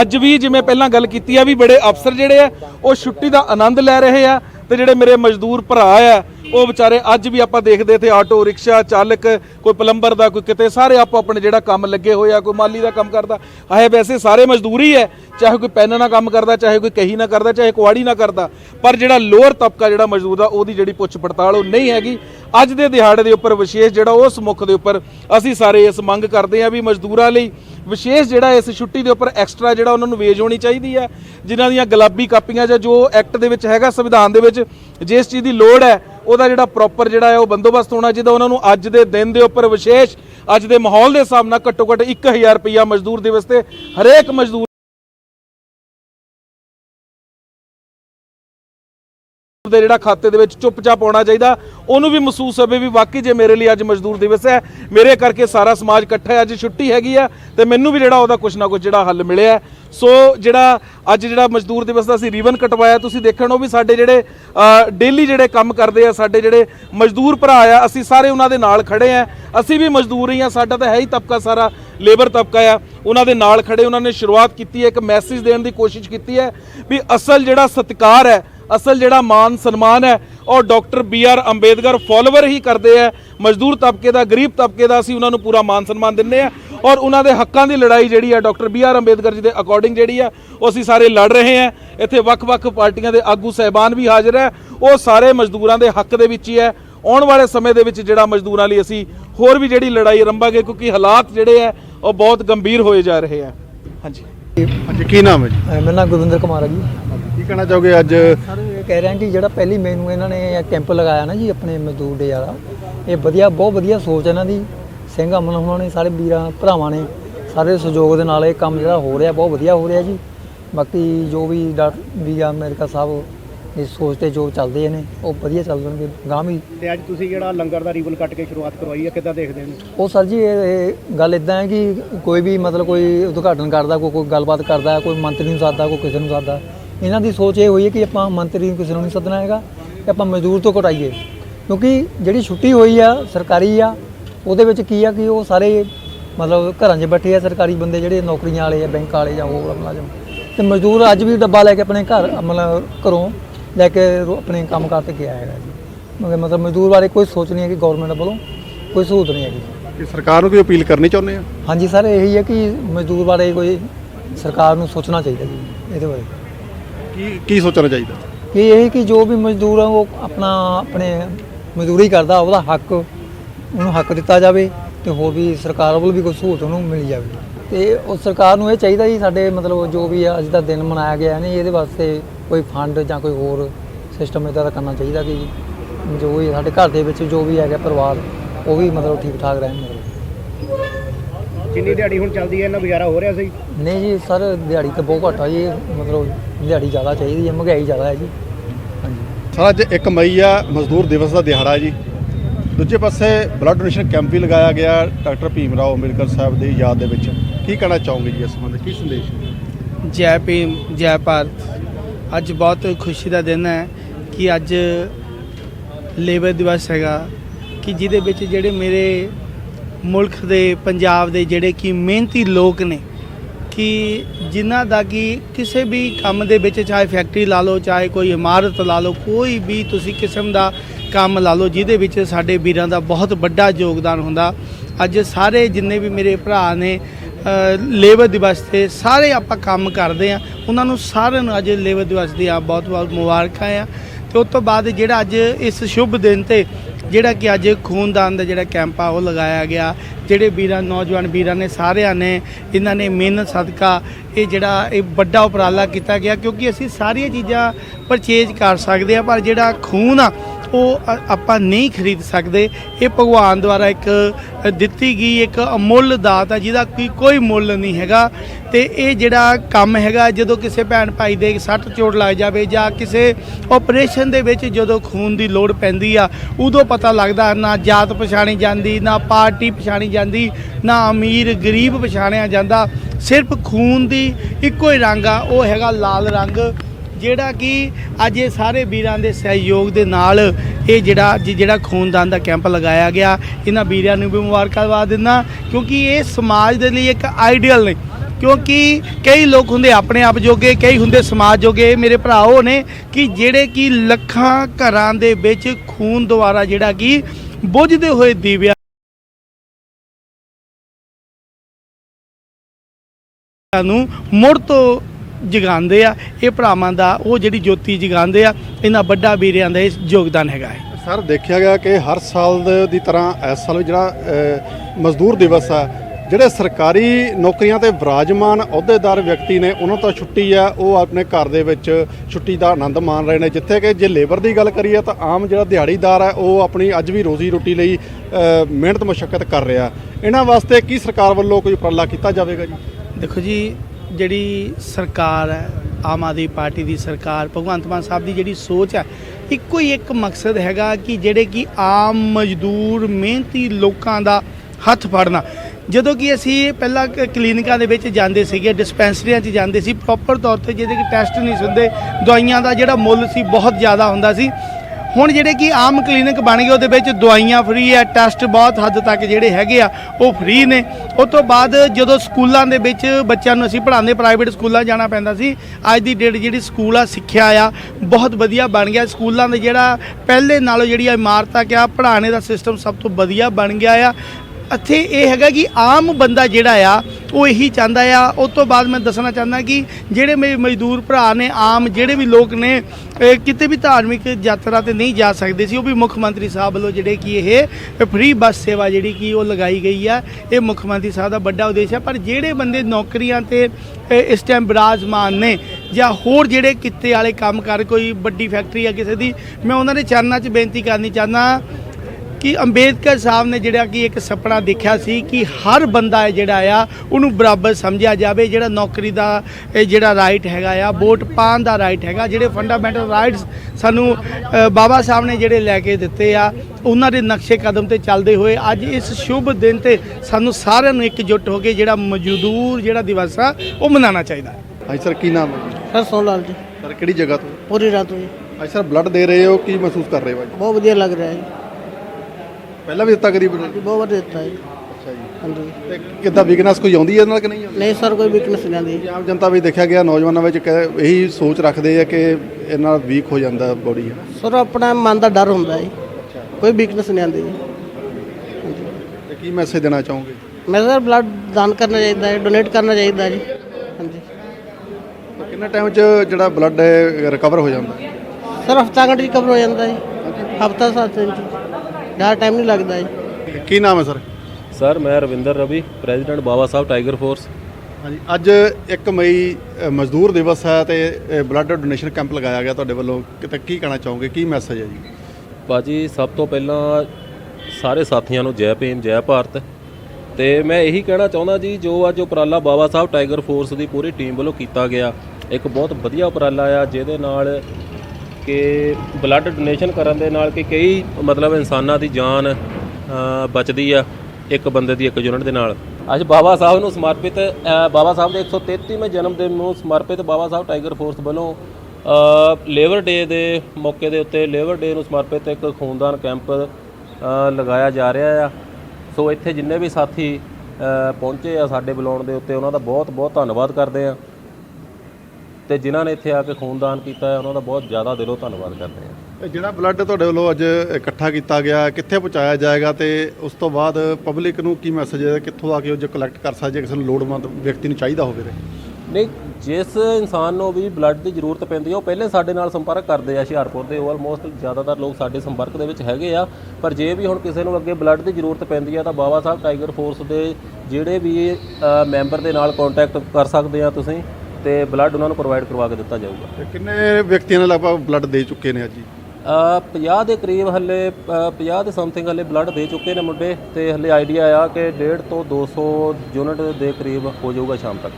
S5: ਅੱਜ ਵੀ ਜਿਵੇਂ ਪਹਿਲਾਂ ਗੱਲ ਕੀਤੀ ਆ ਵੀ ਬੜੇ ਅਫਸਰ ਜਿਹੜੇ ਆ, ਉਹ ਛੁੱਟੀ ਦਾ ਆਨੰਦ ਲੈ ਰਹੇ ਆ, ਤੇ ਜਿਹੜੇ ਮੇਰੇ ਮਜ਼ਦੂਰ ਭਰਾ ਆ ਉਹ ਵਿਚਾਰੇ ਅੱਜ ਵੀ ਆਪਾਂ ਦੇਖਦੇ ਇੱਥੇ ਆਟੋ, ਰਿਕਸ਼ਾ, ਚਾਲਕ, ਕੋਈ ਪਲੰਬਰ ਦਾ, ਕੋਈ ਕਿਤੇ, ਸਾਰੇ ਆਪੋ ਆਪਣੇ ਜਿਹੜਾ ਕੰਮ ਲੱਗੇ ਹੋਏ ਆ, ਕੋਈ ਮਾਲੀ ਦਾ ਕੰਮ ਕਰਦਾ। ਹੈ ਵੈਸੇ ਸਾਰੇ ਮਜ਼ਦੂਰੀ ਹੈ ਚਾਹੇ ਕੋਈ ਪੈਨ ਨਾਲ ਕੰਮ ਕਰਦਾ, ਚਾਹੇ ਕੋਈ ਕਹੀ ਨਾ ਕਰਦਾ, ਚਾਹੇ ਕੁਆੜੀ ਨਾ ਕਰਦਾ, ਪਰ ਜਿਹੜਾ ਲੋਅਰ ਤਬਕਾ ਜਿਹੜਾ ਮਜ਼ਦੂਰ ਦਾ ਉਹਦੀ ਜਿਹੜੀ ਪੁੱਛ ਪੜਤਾਲ ਉਹ ਨਹੀਂ ਹੈਗੀ। ਅੱਜ ਦੇ ਦਿਹਾੜੇ ਦੇ ਉੱਪਰ ਵਿਸ਼ੇਸ਼ ਜਿਹੜਾ ਉਸ ਮੁੱਖ ਦੇ ਉੱਪਰ ਅਸੀਂ ਸਾਰੇ ਇਸ ਮੰਗ ਕਰਦੇ ਆ ਵੀ ਮਜ਼ਦੂਰਾਂ ਲਈ ਵਿਸ਼ੇਸ਼ ਜਿਹੜਾ ਇਸ ਛੁੱਟੀ ਦੇ ਉੱਪਰ ਐਕਸਟਰਾ ਜਿਹੜਾ ਉਹਨਾਂ ਨੂੰ ਵੇਜ ਹੋਣੀ ਚਾਹੀਦੀ ਹੈ, ਜਿਨ੍ਹਾਂ ਦੀਆਂ ਗੁਲਾਬੀ ਕਾਪੀਆਂ ਜਾਂ ਜੋ ਐਕਟ ਦੇ ਵਿੱਚ ਹੈਗਾ, ਸੰਵਿਧਾਨ ਦੇ ਵਿੱਚ ਜਿਸ ਚੀਜ਼ ਦੀ ਲੋੜ ਹੈ, ਉਹਦਾ ਜਿਹੜਾ ਪ੍ਰੋਪਰ ਜਿਹੜਾ ਹੈ ਉਹ ਬੰਦੋਬਸਤ ਹੋਣਾ ਚਾਹੀਦਾ ਉਹਨਾਂ ਨੂੰ ਅੱਜ ਦੇ ਦਿਨ ਦੇ ਉੱਪਰ ਵਿਸ਼ੇਸ਼, ਅੱਜ ਦੇ ਮਾਹੌਲ ਦੇ ਹਿਸਾਬ ਨਾਲ ਘੱਟੋ ਘੱਟ 1000 ਰੁਪਇਆ ਮਜ਼ਦੂਰ ਦਿਵਸ ਤੇ ਹਰੇਕ ਮਜ਼ਦੂਰ ਦੇ ਜਿਹੜਾ ਖਾਤੇ ਦੇ ਵਿੱਚ ਚੁੱਪਚਾਪ ਆਉਣਾ ਚਾਹੀਦਾ, ਉਹਨੂੰ ਵੀ ਮਹਿਸੂਸ ਹੋਵੇ ਵੀ ਵਾਕਈ ਜੇ ਮੇਰੇ ਲਈ ਅੱਜ ਮਜ਼ਦੂਰ ਦਿਵਸ ਹੈ, ਮੇਰੇ ਕਰਕੇ ਸਾਰਾ ਸਮਾਜ ਇਕੱਠਾ ਹੈ, ਅੱਜ ਛੁੱਟੀ ਹੈਗੀ ਆ, ਤੇ ਮੈਨੂੰ ਵੀ ਜਿਹੜਾ ਉਹਦਾ ਕੁਝ ਨਾ ਕੁਝ ਜਿਹੜਾ ਹੱਲ ਮਿਲਿਆ ਸੋ ਜਿਹੜਾ ਅੱਜ ਜਿਹੜਾ ਮਜ਼ਦੂਰ ਦਿਵਸ ਦਾ ਅਸੀਂ ਰੀਵਨ ਕਟਵਾਇਆ, ਤੁਸੀਂ ਦੇਖਣ ਉਹ ਵੀ ਸਾਡੇ ਜਿਹੜੇ ਡੇਲੀ ਜਿਹੜੇ ਕੰਮ ਕਰਦੇ ਆ, ਸਾਡੇ ਜਿਹੜੇ ਮਜ਼ਦੂਰ ਭਰਾ ਆ, ਅਸੀਂ ਸਾਰੇ ਉਹਨਾਂ ਦੇ ਨਾਲ ਖੜੇ ਆ, ਅਸੀਂ ਵੀ ਮਜ਼ਦੂਰ ਹੀ ਆ, ਸਾਡਾ ਤਾਂ ਹੈ ਹੀ ਤਬਕਾ ਸਾਰਾ ਲੇਬਰ ਤਬਕਾ ਆ, ਉਹਨਾਂ ਦੇ ਨਾਲ ਖੜੇ, ਉਹਨਾਂ ਨੇ ਸ਼ੁਰੂਆਤ ਕੀਤੀ ਹੈ, ਇੱਕ ਮੈਸੇਜ ਦੇਣ ਦੀ ਕੋਸ਼ਿਸ਼ ਕੀਤੀ ਹੈ ਵੀ ਅਸਲ ਜਿਹੜਾ ਸਤਿਕਾਰ ਹੈ ਅਸਲ ਜਿਹੜਾ ਮਾਨ ਸਨਮਾਨ ਹੈ ਉਹ doctor B R Ambedkar follower ਹੀ ਕਰਦੇ ਆ। ਮਜ਼ਦੂਰ ਤਬਕੇ ਦਾ ਗਰੀਬ ਤਬਕੇ ਦਾ ਅਸੀਂ ਉਹਨਾਂ ਨੂੰ ਪੂਰਾ ਮਾਨ ਸਨਮਾਨ ਦਿੰਦੇ ਆ। ਔਰ ਉਹਨਾਂ ਦੇ ਹੱਕਾਂ ਦੀ ਲੜਾਈ ਜਿਹੜੀ ਆ doctor B R Ambedkar ji ਦੇ ਅਕੋਰਡਿੰਗ ਜਿਹੜੀ ਆ ਉਹ ਅਸੀਂ ਸਾਰੇ ਲੜ ਰਹੇ ਆ। ਇੱਥੇ ਵੱਖ-ਵੱਖ ਪਾਰਟੀਆਂ ਦੇ ਆਗੂ ਸਹਿਬਾਨ ਵੀ ਹਾਜ਼ਰ ਹੈ ਉਹ ਸਾਰੇ ਮਜ਼ਦੂਰਾਂ ਦੇ ਹੱਕ ਦੇ ਵਿੱਚ ਹੀ ਹੈ ਆਉਣ ਵਾਲੇ ਸਮੇਂ ਦੇ ਵਿੱਚ ਜਿਹੜਾ ਮਜ਼ਦੂਰਾਂ ਲਈ ਅਸੀਂ ਹੋਰ ਵੀ ਜਿਹੜੀ ਲੜਾਈ ਰੰਭਾਂਗੇ ਕਿਉਂਕਿ ਹਾਲਾਤ ਜਿਹੜੇ ਆ ਉਹ ਬਹੁਤ ਗੰਭੀਰ ਹੋਏ ਜਾ ਰਹੇ ਆ। ਹਾਂਜੀ।
S1: ਅੱਜ ਕੀ ਨਾਮ ਹੈ ਜੀ?
S6: ਮੇਰਾ ਨਾਮ ਗੁਰਵਿੰਦਰ ਕੁਮਾਰ ਹੈ ਜੀ।
S1: ਕਹਿਣਾ ਚਾਹੋਗੇ ਅੱਜ?
S6: ਸਰ ਇਹ ਕਹਿ ਰਹੇ ਹਾਂ ਕਿ ਜਿਹੜਾ ਪਹਿਲੀ ਮਈ ਨੂੰ ਇਹਨਾਂ ਨੇ ਕੈਂਪ ਲਗਾਇਆ ਨਾ ਜੀ ਆਪਣੇ ਮਜ਼ਦੂਰ ਡੇ ਵਾਲਾ ਇਹ ਵਧੀਆ ਬਹੁਤ ਵਧੀਆ ਸੋਚ ਇਹਨਾਂ ਦੀ। ਸਿੰਘ ਅਮਨ ਹੋਣਾ ਨੇ ਸਾਰੇ ਵੀਰਾਂ ਭਰਾਵਾਂ ਨੇ ਸਾਰੇ ਸਹਿਯੋਗ ਦੇ ਨਾਲ ਇਹ ਕੰਮ ਜਿਹੜਾ ਹੋ ਰਿਹਾ ਬਹੁਤ ਵਧੀਆ ਹੋ ਰਿਹਾ ਜੀ। ਬਾਕੀ ਜੋ ਵੀ ਡਾਕਟਰ ਵੀ ਅਮਰੀਕਾ ਸਾਹਿਬ ਇਸ ਸੋਚ ਤੇ ਜੋ ਚੱਲਦੇ ਨੇ ਉਹ ਵਧੀਆ ਚੱਲਣਗੇ ਗਾਂ ਵੀ।
S4: ਤੇ ਅੱਜ ਤੁਸੀਂ ਜਿਹੜਾ ਲੰਗਰ ਦਾ ਰੀਬਨ ਕੱਟ ਕੇ ਸ਼ੁਰੂਆਤ ਕਰਵਾਈ ਹੈ ਕਿੱਦਾਂ ਦੇਖਦੇ ਹੋ
S6: ਉਹ ਸਰ ਜੀ ਇਹ ਇਹ ਗੱਲ ਇਦਾਂ ਹੈ ਕਿ ਕੋਈ ਵੀ ਮਤਲਬ ਕੋਈ ਉਦਘਾਟਨ ਕਰਦਾ ਕੋਈ ਕੋਈ ਗੱਲਬਾਤ ਕਰਦਾ ਕੋਈ ਮੰਤਰੀ ਨੂੰ ਸੱਦਦਾ ਕੋਈ ਕਿਸੇ ਨੂੰ ਸੱਦਦਾ ਇਹਨਾਂ ਦੀ ਸੋਚ ਇਹ ਹੋਈ ਹੈ ਕਿ ਆਪਾਂ ਮੰਤਰੀ ਨੂੰ ਕਿਸੇ ਨੂੰ ਨਹੀਂ ਸੱਦਣਾ ਹੈਗਾ ਕਿ ਆਪਾਂ ਮਜ਼ਦੂਰ ਤੋਂ ਕਟਾਈਏ ਕਿਉਂਕਿ ਜਿਹੜੀ ਛੁੱਟੀ ਹੋਈ ਆ ਸਰਕਾਰੀ ਆ ਉਹਦੇ ਵਿੱਚ ਕੀ ਆ ਕਿ ਉਹ ਸਾਰੇ ਮਤਲਬ ਘਰਾਂ 'ਚ ਬੈਠੇ ਆ ਸਰਕਾਰੀ ਬੰਦੇ ਜਿਹੜੇ ਨੌਕਰੀਆਂ ਵਾਲੇ ਆ ਬੈਂਕ ਵਾਲੇ ਜਾਂ ਹੋਰ ਮੁਲਾਜ਼ਮ ਤੇ ਮਜ਼ਦੂਰ ਅੱਜ ਵੀ ਡੱਬਾ ਲੈ ਕੇ ਆਪਣੇ ਘਰ ਮਤਲਬ ਘਰੋਂ ਲੈ ਕੇ ਆਪਣੇ ਕੰਮ ਕਾਰ ਤੇ ਗਿਆ ਹੈਗਾ ਜੀ। ਮਤਲਬ ਮਜ਼ਦੂਰ ਬਾਰੇ ਕੋਈ ਸੋਚ ਨਹੀਂ ਹੈ ਕਿ ਗਵਰਨਮੈਂਟ ਵੱਲੋਂ ਕੋਈ ਸਹੂਲਤ ਨਹੀਂ ਹੈਗੀ।
S1: ਕਿ ਸਰਕਾਰ ਨੂੰ ਕੋਈ ਅਪੀਲ ਕਰਨੀ ਚਾਹੁੰਦੇ ਆ?
S6: ਹਾਂਜੀ ਸਰ ਇਹੀ ਹੈ ਕਿ ਮਜ਼ਦੂਰ ਬਾਰੇ ਕੋਈ ਸਰਕਾਰ ਨੂੰ ਸੋਚਣਾ ਚਾਹੀਦਾ ਜੀ ਇਹਦੇ ਬਾਰੇ।
S1: ਕੀ ਕੀ ਸੋਚਣਾ ਚਾਹੀਦਾ?
S6: ਕਿ ਇਹ ਕਿ ਜੋ ਵੀ ਮਜ਼ਦੂਰ ਆ, ਉਹ ਆਪਣਾ, ਆਪਣੇ ਮਜ਼ਦੂਰੀ ਕਰਦਾ, ਉਹਦਾ ਹੱਕ, ਉਹਨੂੰ ਹੱਕ ਦਿੱਤਾ ਜਾਵੇ ਤੇ ਹੋਰ ਵੀ ਸਰਕਾਰ ਵੱਲੋਂ ਵੀ ਕੋਈ ਸਹੂਲਤ ਉਹਨੂੰ ਮਿਲੀ ਜਾਵੇ। ਤੇ ਉਹ ਸਰਕਾਰ ਨੂੰ ਇਹ ਚਾਹੀਦਾ ਜੀ, ਸਾਡੇ ਮਤਲਬ ਜੋ ਵੀ ਅੱਜ ਦਾ ਦਿਨ ਮਨਾਇਆ ਗਿਆ ਨਹੀਂ ਇਹਦੇ ਵਾਸਤੇ ਕੋਈ ਫੰਡ ਜਾਂ ਕੋਈ ਹੋਰ ਸਿਸਟਮ ਇਦਾਂ ਦਾ ਕਰਨਾ ਚਾਹੀਦਾ ਕਿ ਜੋ ਵੀ ਸਾਡੇ ਘਰ ਦੇ ਵਿੱਚ ਜੋ ਵੀ ਹੈਗਾ ਪਰਿਵਾਰ, ਉਹ ਵੀ ਮਤਲਬ ਠੀਕ ਠਾਕ ਰਹਿਣ।
S4: ਜਿੰਨੀ ਦਿਹਾੜੀ ਹੁਣ ਚੱਲਦੀ ਹੈ? ਇਹਨਾਂ ਗੁਜ਼ਾਰਾ ਹੋ ਰਿਹਾ ਸਹੀ
S6: ਨਹੀਂ ਜੀ ਸਰ ਦਿਹਾੜੀ ਤਾਂ ਬਹੁਤ ਘੱਟ ਆ ਜੀ। ਮਤਲਬ ਦਿਹਾੜੀ ਜ਼ਿਆਦਾ ਚਾਹੀਦੀ ਹੈ ਮਹਿੰਗਾਈ ਜ਼ਿਆਦਾ ਹੈ ਜੀ। ਹਾਂਜੀ।
S1: ਸਰ ਅੱਜ 1 ਮਈ ਆ ਮਜ਼ਦੂਰ ਦਿਵਸ ਦਾ ਦਿਹਾੜਾ ਜੀ। ਦੂਜੇ ਪਾਸੇ ਬਲੱਡ ਡੋਨੇਸ਼ਨ ਕੈਂਪ ਵੀ ਲਗਾਇਆ ਗਿਆ ਡਾਕਟਰ ਭੀਮ ਰਾਓ ਅੰਬੇਡਕਰ ਸਾਹਿਬ ਦੀ ਯਾਦ ਦੇ ਵਿੱਚ। ਕੀ ਕਹਿਣਾ ਚਾਹੋਗੇ ਜੀ ਇਸ ਸੰਬੰਧ? ਕੀ ਸੰਦੇਸ਼
S7: ਜੈ ਭੀਮ ਜੈ ਭਾਰਤ। ਅੱਜ ਬਹੁਤ ਖੁਸ਼ੀ ਦਾ ਦਿਨ ਹੈ ਕਿ ਅੱਜ ਲੇਬਰ ਦਿਵਸ ਹੈਗਾ। ਕਿ ਜਿਹਦੇ ਵਿੱਚ ਜਿਹੜੇ ਮੇਰੇ ਮੁਲਕ ਦੇ ਪੰਜਾਬ ਦੇ ਜਿਹੜੇ ਕਿ ਮਿਹਨਤੀ ਲੋਕ ਨੇ, ਕਿ ਜਿਨ੍ਹਾਂ ਦਾ ਕਿ ਕਿਸੇ ਵੀ ਕੰਮ ਦੇ ਵਿੱਚ ਚਾਹੇ ਫੈਕਟਰੀ ਲਾ ਲਓ, ਚਾਹੇ ਕੋਈ ਇਮਾਰਤ ਲਾ ਲਓ, ਕੋਈ ਵੀ ਤੁਸੀਂ ਕਿਸਮ ਦਾ ਕੰਮ ਲਾ ਲਓ, ਜਿਹਦੇ ਵਿੱਚ ਸਾਡੇ ਵੀਰਾਂ ਦਾ ਬਹੁਤ ਵੱਡਾ ਯੋਗਦਾਨ ਹੁੰਦਾ। ਅੱਜ ਸਾਰੇ ਜਿੰਨੇ ਵੀ ਮੇਰੇ ਭਰਾ ਨੇ ਲੇਬਰ ਦਿਵਸ ਤੇ ਸਾਰੇ ਆਪਾਂ ਕੰਮ ਕਰਦੇ ਆ। ਉਹਨਾਂ ਨੂੰ ਸਾਰਿਆਂ ਨੂੰ ਅੱਜ ਲੇਬਰ ਦਿਵਸ ਦੀ ਦੀਆਂ ਬਹੁਤ ਬਹੁਤ ਮੁਬਾਰਕਾਂ ਆ। ਤੇ ਉਸ ਤੋਂ ਬਾਅਦ ਜਿਹੜਾ ਅੱਜ ਇਸ ਸ਼ੁਭ ਦਿਨ ਤੇ ਜਿਹੜਾ ਕਿ ਅੱਜ ਖੂਨਦਾਨ ਦਾ ਜਿਹੜਾ ਕੈਂਪ ਆ, ਉਹ ਲਗਾਇਆ ਗਿਆ। ਜਿਹੜੇ ਵੀਰਾਂ, ਨੌਜਵਾਨ ਵੀਰਾਂ ਨੇ, ਸਾਰਿਆਂ ਨੇ, ਇਹਨਾਂ ਨੇ ਮਿਹਨਤ, ਸਦਕਾ, ਇਹ ਜਿਹੜਾ ਇਹ ਵੱਡਾ ਉਪਰਾਲਾ ਕੀਤਾ ਗਿਆ, ਕਿਉਂਕਿ ਅਸੀਂ ਸਾਰੀਆਂ ਚੀਜ਼ਾਂ ਪਰਚੇਜ ਕਰ ਸਕਦੇ ਆ ਪਰ ਜਿਹੜਾ ਖੂਨ ਆ ਉਹ ਆਪਾਂ ਨਹੀਂ ਖਰੀਦ ਸਕਦੇ। ਇਹ ਭਗਵਾਨ ਦੁਆਰਾ ਇੱਕ ਦਿੱਤੀ ਗਈ ਇੱਕ ਅਮੁੱਲ ਦਾਤ ਆ, ਜਿਹਦਾ ਕੋਈ ਕੋਈ ਮੁੱਲ ਨਹੀਂ ਹੈਗਾ। ਤੇ ਇਹ ਜਿਹੜਾ ਕੰਮ ਹੈਗਾ, ਜਦੋਂ ਕਿਸੇ ਭੈਣ ਭਾਈ ਦੇ ਸੱਟ ਚੋਟ ਲੱਗ ਜਾਵੇ ਜਾਂ ਕਿਸੇ ਆਪਰੇਸ਼ਨ ਦੇ ਵਿੱਚ ਜਦੋਂ ਖੂਨ ਦੀ ਲੋੜ ਪੈਂਦੀ ਆ, ਉਦੋਂ ਪਤਾ ਲੱਗਦਾ ਨਾ ਜਾਤ ਪਛਾਣੀ ਜਾਂਦੀ, ਨਾ ਪਾਰਟੀ ਪਛਾਣੀ ਜਾਂਦੀ, ਨਾ ਅਮੀਰ ਗਰੀਬ ਪਛਾਣਿਆ ਜਾਂਦਾ। ਸਿਰਫ ਖੂਨ ਦੀ ਇੱਕੋ ਹੀ ਰੰਗ ਆ, ਉਹ ਹੈਗਾ ਲਾਲ ਰੰਗ। ਜਿਹੜਾ ਕਿ ਅੱਜ ਇਹ ਸਾਰੇ ਵੀਰਾਂ ਦੇ ਸਹਿਯੋਗ ਦੇ ਨਾਲ ਇਹ ਜਿਹੜਾ ਜਿਹੜਾ ਖੂਨਦਾਨ ਦਾ ਕੈਂਪ ਲਗਾਇਆ ਗਿਆ, ਇਹਨਾਂ ਵੀਰਾਂ ਨੂੰ ਵੀ ਮੁਬਾਰਕਬਾਦ ਦਿੰਦਾ ਕਿਉਂਕਿ ਇਹ ਸਮਾਜ ਦੇ ਲਈ ਇੱਕ ਆਈਡੀਅਲ ਨੇ। ਕਿਉਂਕਿ ਕਈ ਲੋਕ ਹੁੰਦੇ ਆਪਣੇ ਆਪ ਜੋਗੇ, ਕਈ ਹੁੰਦੇ ਸਮਾਜ ਜੋਗੇ, ਇਹ ਮੇਰੇ ਭਰਾ ਉਹ ਨੇ ਕਿ ਜਿਹੜੇ ਕਿ ਲੱਖਾਂ ਘਰਾਂ ਦੇ ਵਿੱਚ ਖੂਨ ਦੁਆਰਾ ਜਿਹੜਾ ਕਿ ਬੁੱਝਦੇ ਹੋਏ ਦੀਵਿਆਂ ਨੂੰ ਮੁੜ ਤੋਂ ਜਗਾਉਂਦੇ ਆ ਇਹ ਭਰਾਵਾਂ ਦਾ ਉਹ ਜਿਹੜੀ ਜੋਤੀ ਜਗਾਉਂਦੇ ਆ ਇਹਨਾਂ ਵੱਡਾ ਵੀਰਿਆਂ ਦਾ ਇਹ ਯੋਗਦਾਨ ਹੈਗਾ ਹੈ।
S1: ਸਰ ਦੇਖਿਆ ਗਿਆ ਕਿ ਹਰ ਸਾਲ ਦੇ- ਤਰ੍ਹਾਂ ਇਸ ਸਾਲ ਵੀ ਜਿਹੜਾ ਮਜ਼ਦੂਰ ਦਿਵਸ ਆ ਜਿਹੜੇ ਸਰਕਾਰੀ ਨੌਕਰੀਆਂ ਤੇ ਵਿਰਾਜਮਾਨ ਅਹੁਦੇਦਾਰ ਵਿਅਕਤੀ ਨੇ ਉਹਨਾਂ ਤੋਂ ਛੁੱਟੀ ਆ ਉਹ ਆਪਣੇ ਘਰ ਦੇ ਵਿੱਚ ਛੁੱਟੀ ਦਾ ਆਨੰਦ ਮਾਣ ਰਹੇ ਨੇ। ਜਿੱਥੇ ਕਿ ਜੇ ਲੇਬਰ ਦੀ ਗੱਲ ਕਰੀਏ ਤਾਂ ਆਮ ਜਿਹੜਾ ਦਿਹਾੜੀਦਾਰ ਹੈ ਉਹ ਆਪਣੀ ਅੱਜ ਵੀ ਰੋਜ਼ੀ ਰੋਟੀ ਲਈ ਮਿਹਨਤ ਮੁਸ਼ਕਲ ਕਰ ਰਿਹਾ। ਇਹਨਾਂ ਵਾਸਤੇ ਕੀ ਸਰਕਾਰ ਵੱਲੋਂ ਕੋਈ ਉਪਰਾਲਾ ਕੀਤਾ ਜਾਵੇਗਾ ਜੀ?
S7: ਦੇਖੋ ਜੀ ਜਿਹੜੀ ਸਰਕਾਰ ਹੈ, ਆਮ ਆਦਮੀ ਪਾਰਟੀ ਦੀ ਸਰਕਾਰ, ਭਗਵੰਤ ਮਾਨ ਸਾਹਿਬ ਦੀ ਜਿਹੜੀ ਸੋਚ ਹੈ, ਇੱਕੋ ਹੀ ਇੱਕ ਮਕਸਦ ਹੈਗਾ ਕਿ ਜਿਹੜੇ ਕਿ ਆਮ ਮਜ਼ਦੂਰ, ਮਿਹਨਤੀ ਲੋਕਾਂ ਦਾ ਹੱਥ ਫੜਨਾ। ਜਦੋਂ ਕਿ ਅਸੀਂ ਪਹਿਲਾਂ ਕਲੀਨਿਕਾਂ ਦੇ ਵਿੱਚ ਜਾਂਦੇ ਸੀਗੇ, ਡਿਸਪੈਂਸਰੀਆਂ 'ਚ ਜਾਂਦੇ ਸੀ ਪ੍ਰੋਪਰ ਤੌਰ ਤੇ ਜਿਹਦੇ ਕਿ ਟੈਸਟ ਨਹੀਂ ਹੁੰਦੇ, ਦਵਾਈਆਂ ਦਾ ਜਿਹੜਾ ਮੁੱਲ ਸੀ ਬਹੁਤ ਜ਼ਿਆਦਾ ਹੁੰਦਾ ਸੀ। ਹੁਣ ਜਿਹੜੇ ਕਿ ਆਮ ਕਲੀਨਿਕ ਬਣ ਗਏ, ਉਹਦੇ ਵਿੱਚ ਦਵਾਈਆਂ ਫ੍ਰੀ ਆ ਟੈਸਟ ਬਹੁਤ ਹੱਦ ਤੱਕ ਜਿਹੜੇ ਹੈਗੇ ਆ, ਉਹ ਫ੍ਰੀ ਨੇ। ਉਸ ਤੋਂ ਬਾਅਦ ਜਦੋਂ ਸਕੂਲਾਂ ਦੇ ਵਿੱਚ ਬੱਚਿਆਂ ਨੂੰ ਅਸੀਂ ਪੜ੍ਹਾਉਂਦੇ ਪ੍ਰਾਈਵੇਟ ਸਕੂਲਾਂ ਜਾਣਾ ਪੈਂਦਾ ਸੀ, ਅੱਜ ਦੀ ਡੇਟ ਜਿਹੜੀ ਸਕੂਲ ਆ, ਸਿੱਖਿਆ ਆ, ਬਹੁਤ ਵਧੀਆ ਬਣ ਗਿਆ। ਸਕੂਲਾਂ ਦੇ ਜਿਹੜਾ ਪਹਿਲੇ ਨਾਲੋਂ ਜਿਹੜੀ ਇਮਾਰਤਾਂ ਕਿਆ, ਪੜ੍ਹਾਉਣੇ ਦਾ ਸਿਸਟਮ ਸਭ ਤੋਂ ਵਧੀਆ ਬਣ ਗਿਆ ਆ। ਇੱਥੇ ਇਹ ਹੈਗਾ ਕਿ ਆਮ ਬੰਦਾ ਜਿਹੜਾ ਆ, ਉਹ ਇਹੀ ਚਾਹੁੰਦਾ ਆ। ਉਸ ਤੋਂ ਬਾਅਦ ਮੈਂ ਦੱਸਣਾ ਚਾਹੁੰਦਾ ਕਿ ਜਿਹੜੇ ਮੇਰੇ ਮਜ਼ਦੂਰ ਭਰਾ ਨੇ, ਆਮ ਜਿਹੜੇ ਵੀ ਲੋਕ ਨੇ ਕਿਤੇ ਵੀ ਧਾਰਮਿਕ ਯਾਤਰਾ ਤੇ ਨਹੀਂ ਜਾ ਸਕਦੇ ਸੀ, ਉਹ ਵੀ ਮੁੱਖ ਮੰਤਰੀ ਸਾਹਿਬ ਵੱਲੋਂ ਜਿਹੜੇ ਕਿ ਇਹ ਫ੍ਰੀ ਬੱਸ ਸੇਵਾ ਜਿਹੜੀ ਕਿ ਉਹ ਲਗਾਈ ਗਈ ਆ, ਇਹ ਮੁੱਖ ਮੰਤਰੀ ਸਾਹਿਬ ਦਾ ਵੱਡਾ ਉਦੇਸ਼ ਹੈ ਪਰ ਜਿਹੜੇ ਬੰਦੇ ਨੌਕਰੀਆਂ ਤੇ ਇਸ ਟਾਈਮ ਬਿਰਾਜਮਾਨ ਨੇ ਜਾਂ ਹੋਰ ਜਿਹੜੇ ਕਿੱਤੇ ਵਾਲੇ ਕੰਮ ਕਰ, ਕੋਈ ਵੱਡੀ ਫੈਕਟਰੀ ਆ ਕਿਸੇ ਦੀ, ਮੈਂ ਉਹਨਾਂ ਦੇ ਚਰਨਾਂ 'ਚ ਬੇਨਤੀ ਕਰਨੀ ਚਾਹੁੰਦਾ ਕਿ ਅੰਬੇਦਕਰ ਸਾਹਿਬ ਨੇ ਜਿਹੜਾ ਕਿ ਇੱਕ ਸੁਪਨਾ ਦੇਖਿਆ ਸੀ ਕਿ ਹਰ ਬੰਦਾ ਹੈ ਜਿਹੜਾ ਆ ਉਹਨੂੰ ਬਰਾਬਰ ਸਮਝਿਆ ਜਾਵੇ ਜਿਹੜਾ ਨੌਕਰੀ ਦਾ ਇਹ ਜਿਹੜਾ ਰਾਈਟ ਹੈਗਾ ਆ ਵੋਟ ਪਾਉਣ ਦਾ ਰਾਈਟ ਹੈਗਾ ਜਿਹੜੇ ਫੰਡਾਮੈਂਟਲ ਰਾਈਟਸ ਸਾਨੂੰ ਬਾਬਾ ਸਾਹਿਬ ਨੇ ਜਿਹੜੇ ਲੈ ਕੇ ਦਿੱਤੇ ਆ ਉਹਨਾਂ ਦੇ ਨਕਸ਼ੇ ਕਦਮ ਤੇ ਚੱਲਦੇ ਹੋਏ ਅੱਜ ਇਸ ਸ਼ੁਭ ਦਿਨ ਤੇ ਸਾਨੂੰ ਸਾਰਿਆਂ ਨੂੰ ਇਕਜੁੱਟ ਹੋ ਕੇ ਜਿਹੜਾ ਮਜ਼ਦੂਰ ਜਿਹੜਾ ਦਿਵਸ ਆ ਉਹ ਮਨਾਉਣਾ ਚਾਹੀਦਾ ਹੈ।
S1: ਹਾਂਜੀ ਸਰ ਕੀ ਨਾਮ ਹੈ ਜੀ?
S8: ਸਰ ਸੋਹਣ ਲਾਲ ਜੀ।
S1: ਸਰ ਕਿਹੜੀ ਜਗ੍ਹਾ ਤੋਂ?
S8: ਪੂਰੀ ਰਾਤ ਹੋਈ
S1: ਅੱਜ ਸਰ ਬਲੱਡ ਦੇ ਰਹੇ ਹੋ ਕੀ ਮਹਿਸੂਸ ਕਰ ਰਹੇ ਹੋ
S8: ਬਹੁਤ ਵਧੀਆ ਲੱਗ ਰਿਹਾ ਹੈ ਜੀ।
S1: ਪਹਿਲਾਂ ਵੀ ਦਿੱਤਾ ਕਰੀ ਬਲੱਡ
S8: ਬਹੁਤ ਵਧੀਆ ਦਿੱਤਾ ਹੈ।
S1: ਅੱਛਾ ਜੀ।
S8: ਹਾਂਜੀ।
S1: ਤੇ ਕਿੱਦਾਂ ਵੀਕਨੈਸ ਕੋਈ ਆਉਂਦੀ ਹੈ ਇਹਦੇ ਨਾਲ ਕਿ ਨਹੀਂ ਆਉਂਦੀ?
S8: ਨਹੀਂ ਸਰ ਕੋਈ ਵੀਕਨੈਸ ਨਹੀਂ ਆਉਂਦੀ।
S1: ਆਮ ਜਨਤਾ ਵੀ ਦੇਖਿਆ ਗਿਆ ਨੌਜਵਾਨਾਂ ਵਿੱਚ ਕਹਿ- ਇਹੀ ਸੋਚ ਰੱਖਦੇ ਆ ਕਿ ਇਹਨਾਂ ਨਾਲ ਵੀਕ ਹੋ ਜਾਂਦਾ ਬੋਡੀ
S8: ਸਰ ਆਪਣਾ ਮਨ ਦਾ ਡਰ ਹੁੰਦਾ ਹੈ ਕੋਈ ਵੀਕਨੈਸ ਨਹੀਂ ਆਉਂਦੀ ਜੀ।
S1: ਤੇ ਕੀ ਮੈਸੇਜ ਦੇਣਾ ਚਾਹੋਗੇ?
S8: ਮੈਂ ਸਰ ਬਲੱਡ ਦਾਨ ਕਰਨਾ ਚਾਹੀਦਾ ਹੈ ਡੋਨੇਟ ਕਰਨਾ ਚਾਹੀਦਾ ਜੀ। ਹਾਂਜੀ।
S1: ਤਾਂ ਕਿੰਨਾ ਟਾਈਮ 'ਚ ਜਿਹੜਾ ਬਲੱਡ ਹੈ ਰਿਕਵਰ ਹੋ ਜਾਂਦਾ?
S8: ਸਰ ਹਫਤਾ ਘੰਟੇ ਚ ਕਵਰ ਹੋ ਜਾਂਦਾ ਜੀ। ਹਫਤਾ ਸੱਤ ਦਿਨ ਚ। ਜ਼ਿਆਦਾ ਟਾਈਮ ਨਹੀਂ ਲੱਗਦਾ ਜੀ।
S1: ਕੀ ਨਾਮ ਹੈ ਸਰ?
S9: ਸਰ ਮੈਂ Ravinder Ravi president Baba Sahib Tiger Force.
S1: ਹਾਂਜੀ ਅੱਜ 1 ਮਈ ਅ, ਮਜ਼ਦੂਰ ਦਿਵਸ ਹੈ ਤੇ ਬਲੱਡ ਡੋਨੇਸ਼ਨ ਕੈਂਪ ਲਗਾਇਆ ਗਿਆ ਤੁਹਾਡੇ ਵੱਲੋਂ। ਕਿਤੇ ਕੀ ਕਹਿਣਾ ਚਾਹੋਗੇ? ਕੀ ਮੈਸੇਜ ਹੈ ਜੀ?
S9: ਬਾਜੀ ਸਭ ਤੋਂ ਪਹਿਲਾਂ ਸਾਰੇ ਸਾਥੀਆਂ ਨੂੰ ਜੈ ਭੀਮ ਜੈ ਭਾਰਤ। ਤੇ ਮੈਂ ਇਹੀ ਕਹਿਣਾ ਚਾਹੁੰਦਾ ਜੀ ਜੋ ਅੱਜ ਉਪਰਾਲਾ ਬਾਬਾ ਸਾਹਿਬ ਟਾਈਗਰ ਫੋਰਸ ਦੀ ਪੂਰੀ ਟੀਮ ਵੱਲੋਂ ਕੀਤਾ ਗਿਆ ਇੱਕ ਬਹੁਤ ਵਧੀਆ ਉਪਰਾਲਾ ਆ ਜਿਹਦੇ ਨਾਲ ਕਿ ਬਲੱਡ ਡੋਨੇਸ਼ਨ ਕਰਨ ਦੇ ਨਾਲ ਕਿ ਕਈ ਮਤਲਬ ਇਨਸਾਨਾਂ ਦੀ ਜਾਨ ਬਚਦੀ ਆ ਇੱਕ ਬੰਦੇ ਦੀ ਇੱਕ ਯੂਨਿਟ ਦੇ ਨਾਲ। ਅੱਜ ਬਾਬਾ ਸਾਹਿਬ ਨੂੰ ਸਮਰਪਿਤ ਬਾਬਾ ਸਾਹਿਬ ਦੇ 133ਵੇਂ ਜਨਮ ਦਿਨ ਨੂੰ ਸਮਰਪਿਤ ਬਾਬਾ ਸਾਹਿਬ ਟਾਈਗਰ ਫੋਰਸ ਵੱਲੋਂ ਲੇਬਰ ਡੇ ਦੇ ਮੌਕੇ ਦੇ ਉੱਤੇ ਲੇਬਰ ਡੇ ਨੂੰ ਸਮਰਪਿਤ ਇੱਕ ਖੂਨਦਾਨ ਕੈਂਪ ਲਗਾਇਆ ਜਾ ਰਿਹਾ ਆ। ਸੋ ਇੱਥੇ ਜਿੰਨੇ ਵੀ ਸਾਥੀ ਪਹੁੰਚੇ ਆ ਸਾਡੇ ਬੁਲਾਉਣ ਦੇ ਉੱਤੇ, ਉਹਨਾਂ ਦਾ ਬਹੁਤ ਬਹੁਤ ਧੰਨਵਾਦ ਕਰਦੇ ਆ। ਤੇ ਜਿਨ੍ਹਾਂ ਨੇ ਇੱਥੇ ਆ ਕੇ ਖੂਨਦਾਨ ਕੀਤਾ ਹੈ ਉਹਨਾਂ ਦਾ ਬਹੁਤ ਜ਼ਿਆਦਾ ਦਿਲੋਂ ਧੰਨਵਾਦ ਕਰਦੇ ਆ
S1: ਇਹ ਜਿਹੜਾ ਬਲੱਡ ਤੁਹਾਡੇ ਵੱਲੋਂ ਅੱਜ ਇਕੱਠਾ ਕੀਤਾ ਗਿਆ ਕਿੱਥੇ ਪਹੁੰਚਾਇਆ ਜਾਏਗਾ ਤੇ ਉਸ ਤੋਂ ਬਾਅਦ ਪਬਲਿਕ ਨੂੰ ਕੀ ਮੈਸੇਜ ਹੈ ਕਿੱਥੋਂ ਆ ਕੇ ਉਹ ਜੋ ਕਲੈਕਟ ਕਰ ਸਕਦੇ ਕਿਸੇ ਨੂੰ ਲੋੜਵੰਦ ਵਿਅਕਤੀ ਨੂੰ ਚਾਹੀਦਾ ਹੋਵੇ ਤੇ?
S9: ਨਹੀਂ ਜਿਸ ਇਨਸਾਨ ਨੂੰ ਵੀ ਬਲੱਡ ਦੀ ਜ਼ਰੂਰਤ ਪੈਂਦੀ ਹੈ ਉਹ ਪਹਿਲੇ ਸਾਡੇ ਨਾਲ ਸੰਪਰਕ ਕਰਦੇ ਆ ਹੁਸ਼ਿਆਰਪੁਰ ਦੇ ਆਲਮੋਸਟ ਜ਼ਿਆਦਾਤਰ ਲੋਕ ਸਾਡੇ ਸੰਪਰਕ ਦੇ ਵਿੱਚ ਹੈਗੇ ਆ। ਪਰ ਜੇ ਵੀ ਹੁਣ ਕਿਸੇ ਨੂੰ ਅੱਗੇ ਬਲੱਡ ਦੀ ਜ਼ਰੂਰਤ ਪੈਂਦੀ ਆ ਤਾਂ ਬਾਬਾ ਸਾਹਿਬ ਟਾਈਗਰ ਫੋਰਸ ਦੇ ਜਿਹੜੇ ਵੀ ਮੈਂਬਰ ਦੇ ਨਾਲ ਕੰਟੈਕਟ ਕਰ ਸਕਦੇ ਆ ਤੁਸੀਂ। ਤੇ ਬਲੱਡ ਉਹਨਾਂ ਨੂੰ ਪ੍ਰੋਵਾਈਡ ਕਰਵਾ ਕੇ ਦਿੱਤਾ ਜਾਊਗਾ।
S1: ਤੇ ਕਿੰਨੇ ਵਿਅਕਤੀਆਂ ਨੇ ਲਗਭਗ ਬਲੱਡ ਦੇ ਚੁੱਕੇ ਨੇ ਅੱਜ? ਜੀ
S9: ਅ, 50 ਦੇ ਕਰੀਬ ਹੱਲੇ ਅ, 50 ਦੇ ਸਮਥਿੰਗ ਹੱਲੇ ਬਲੱਡ ਦੇ ਚੁੱਕੇ ਨੇ ਮੁੰਡੇ ਤੇ ਹੱਲੇ ਆਈਡੀਆ ਆ ਕਿ 1.5 ਤੋਂ 200 ਯੂਨਿਟ ਦੇ ਕਰੀਬ ਹੋ ਜਾਊਗਾ ਸ਼ਾਮ ਤੱਕ।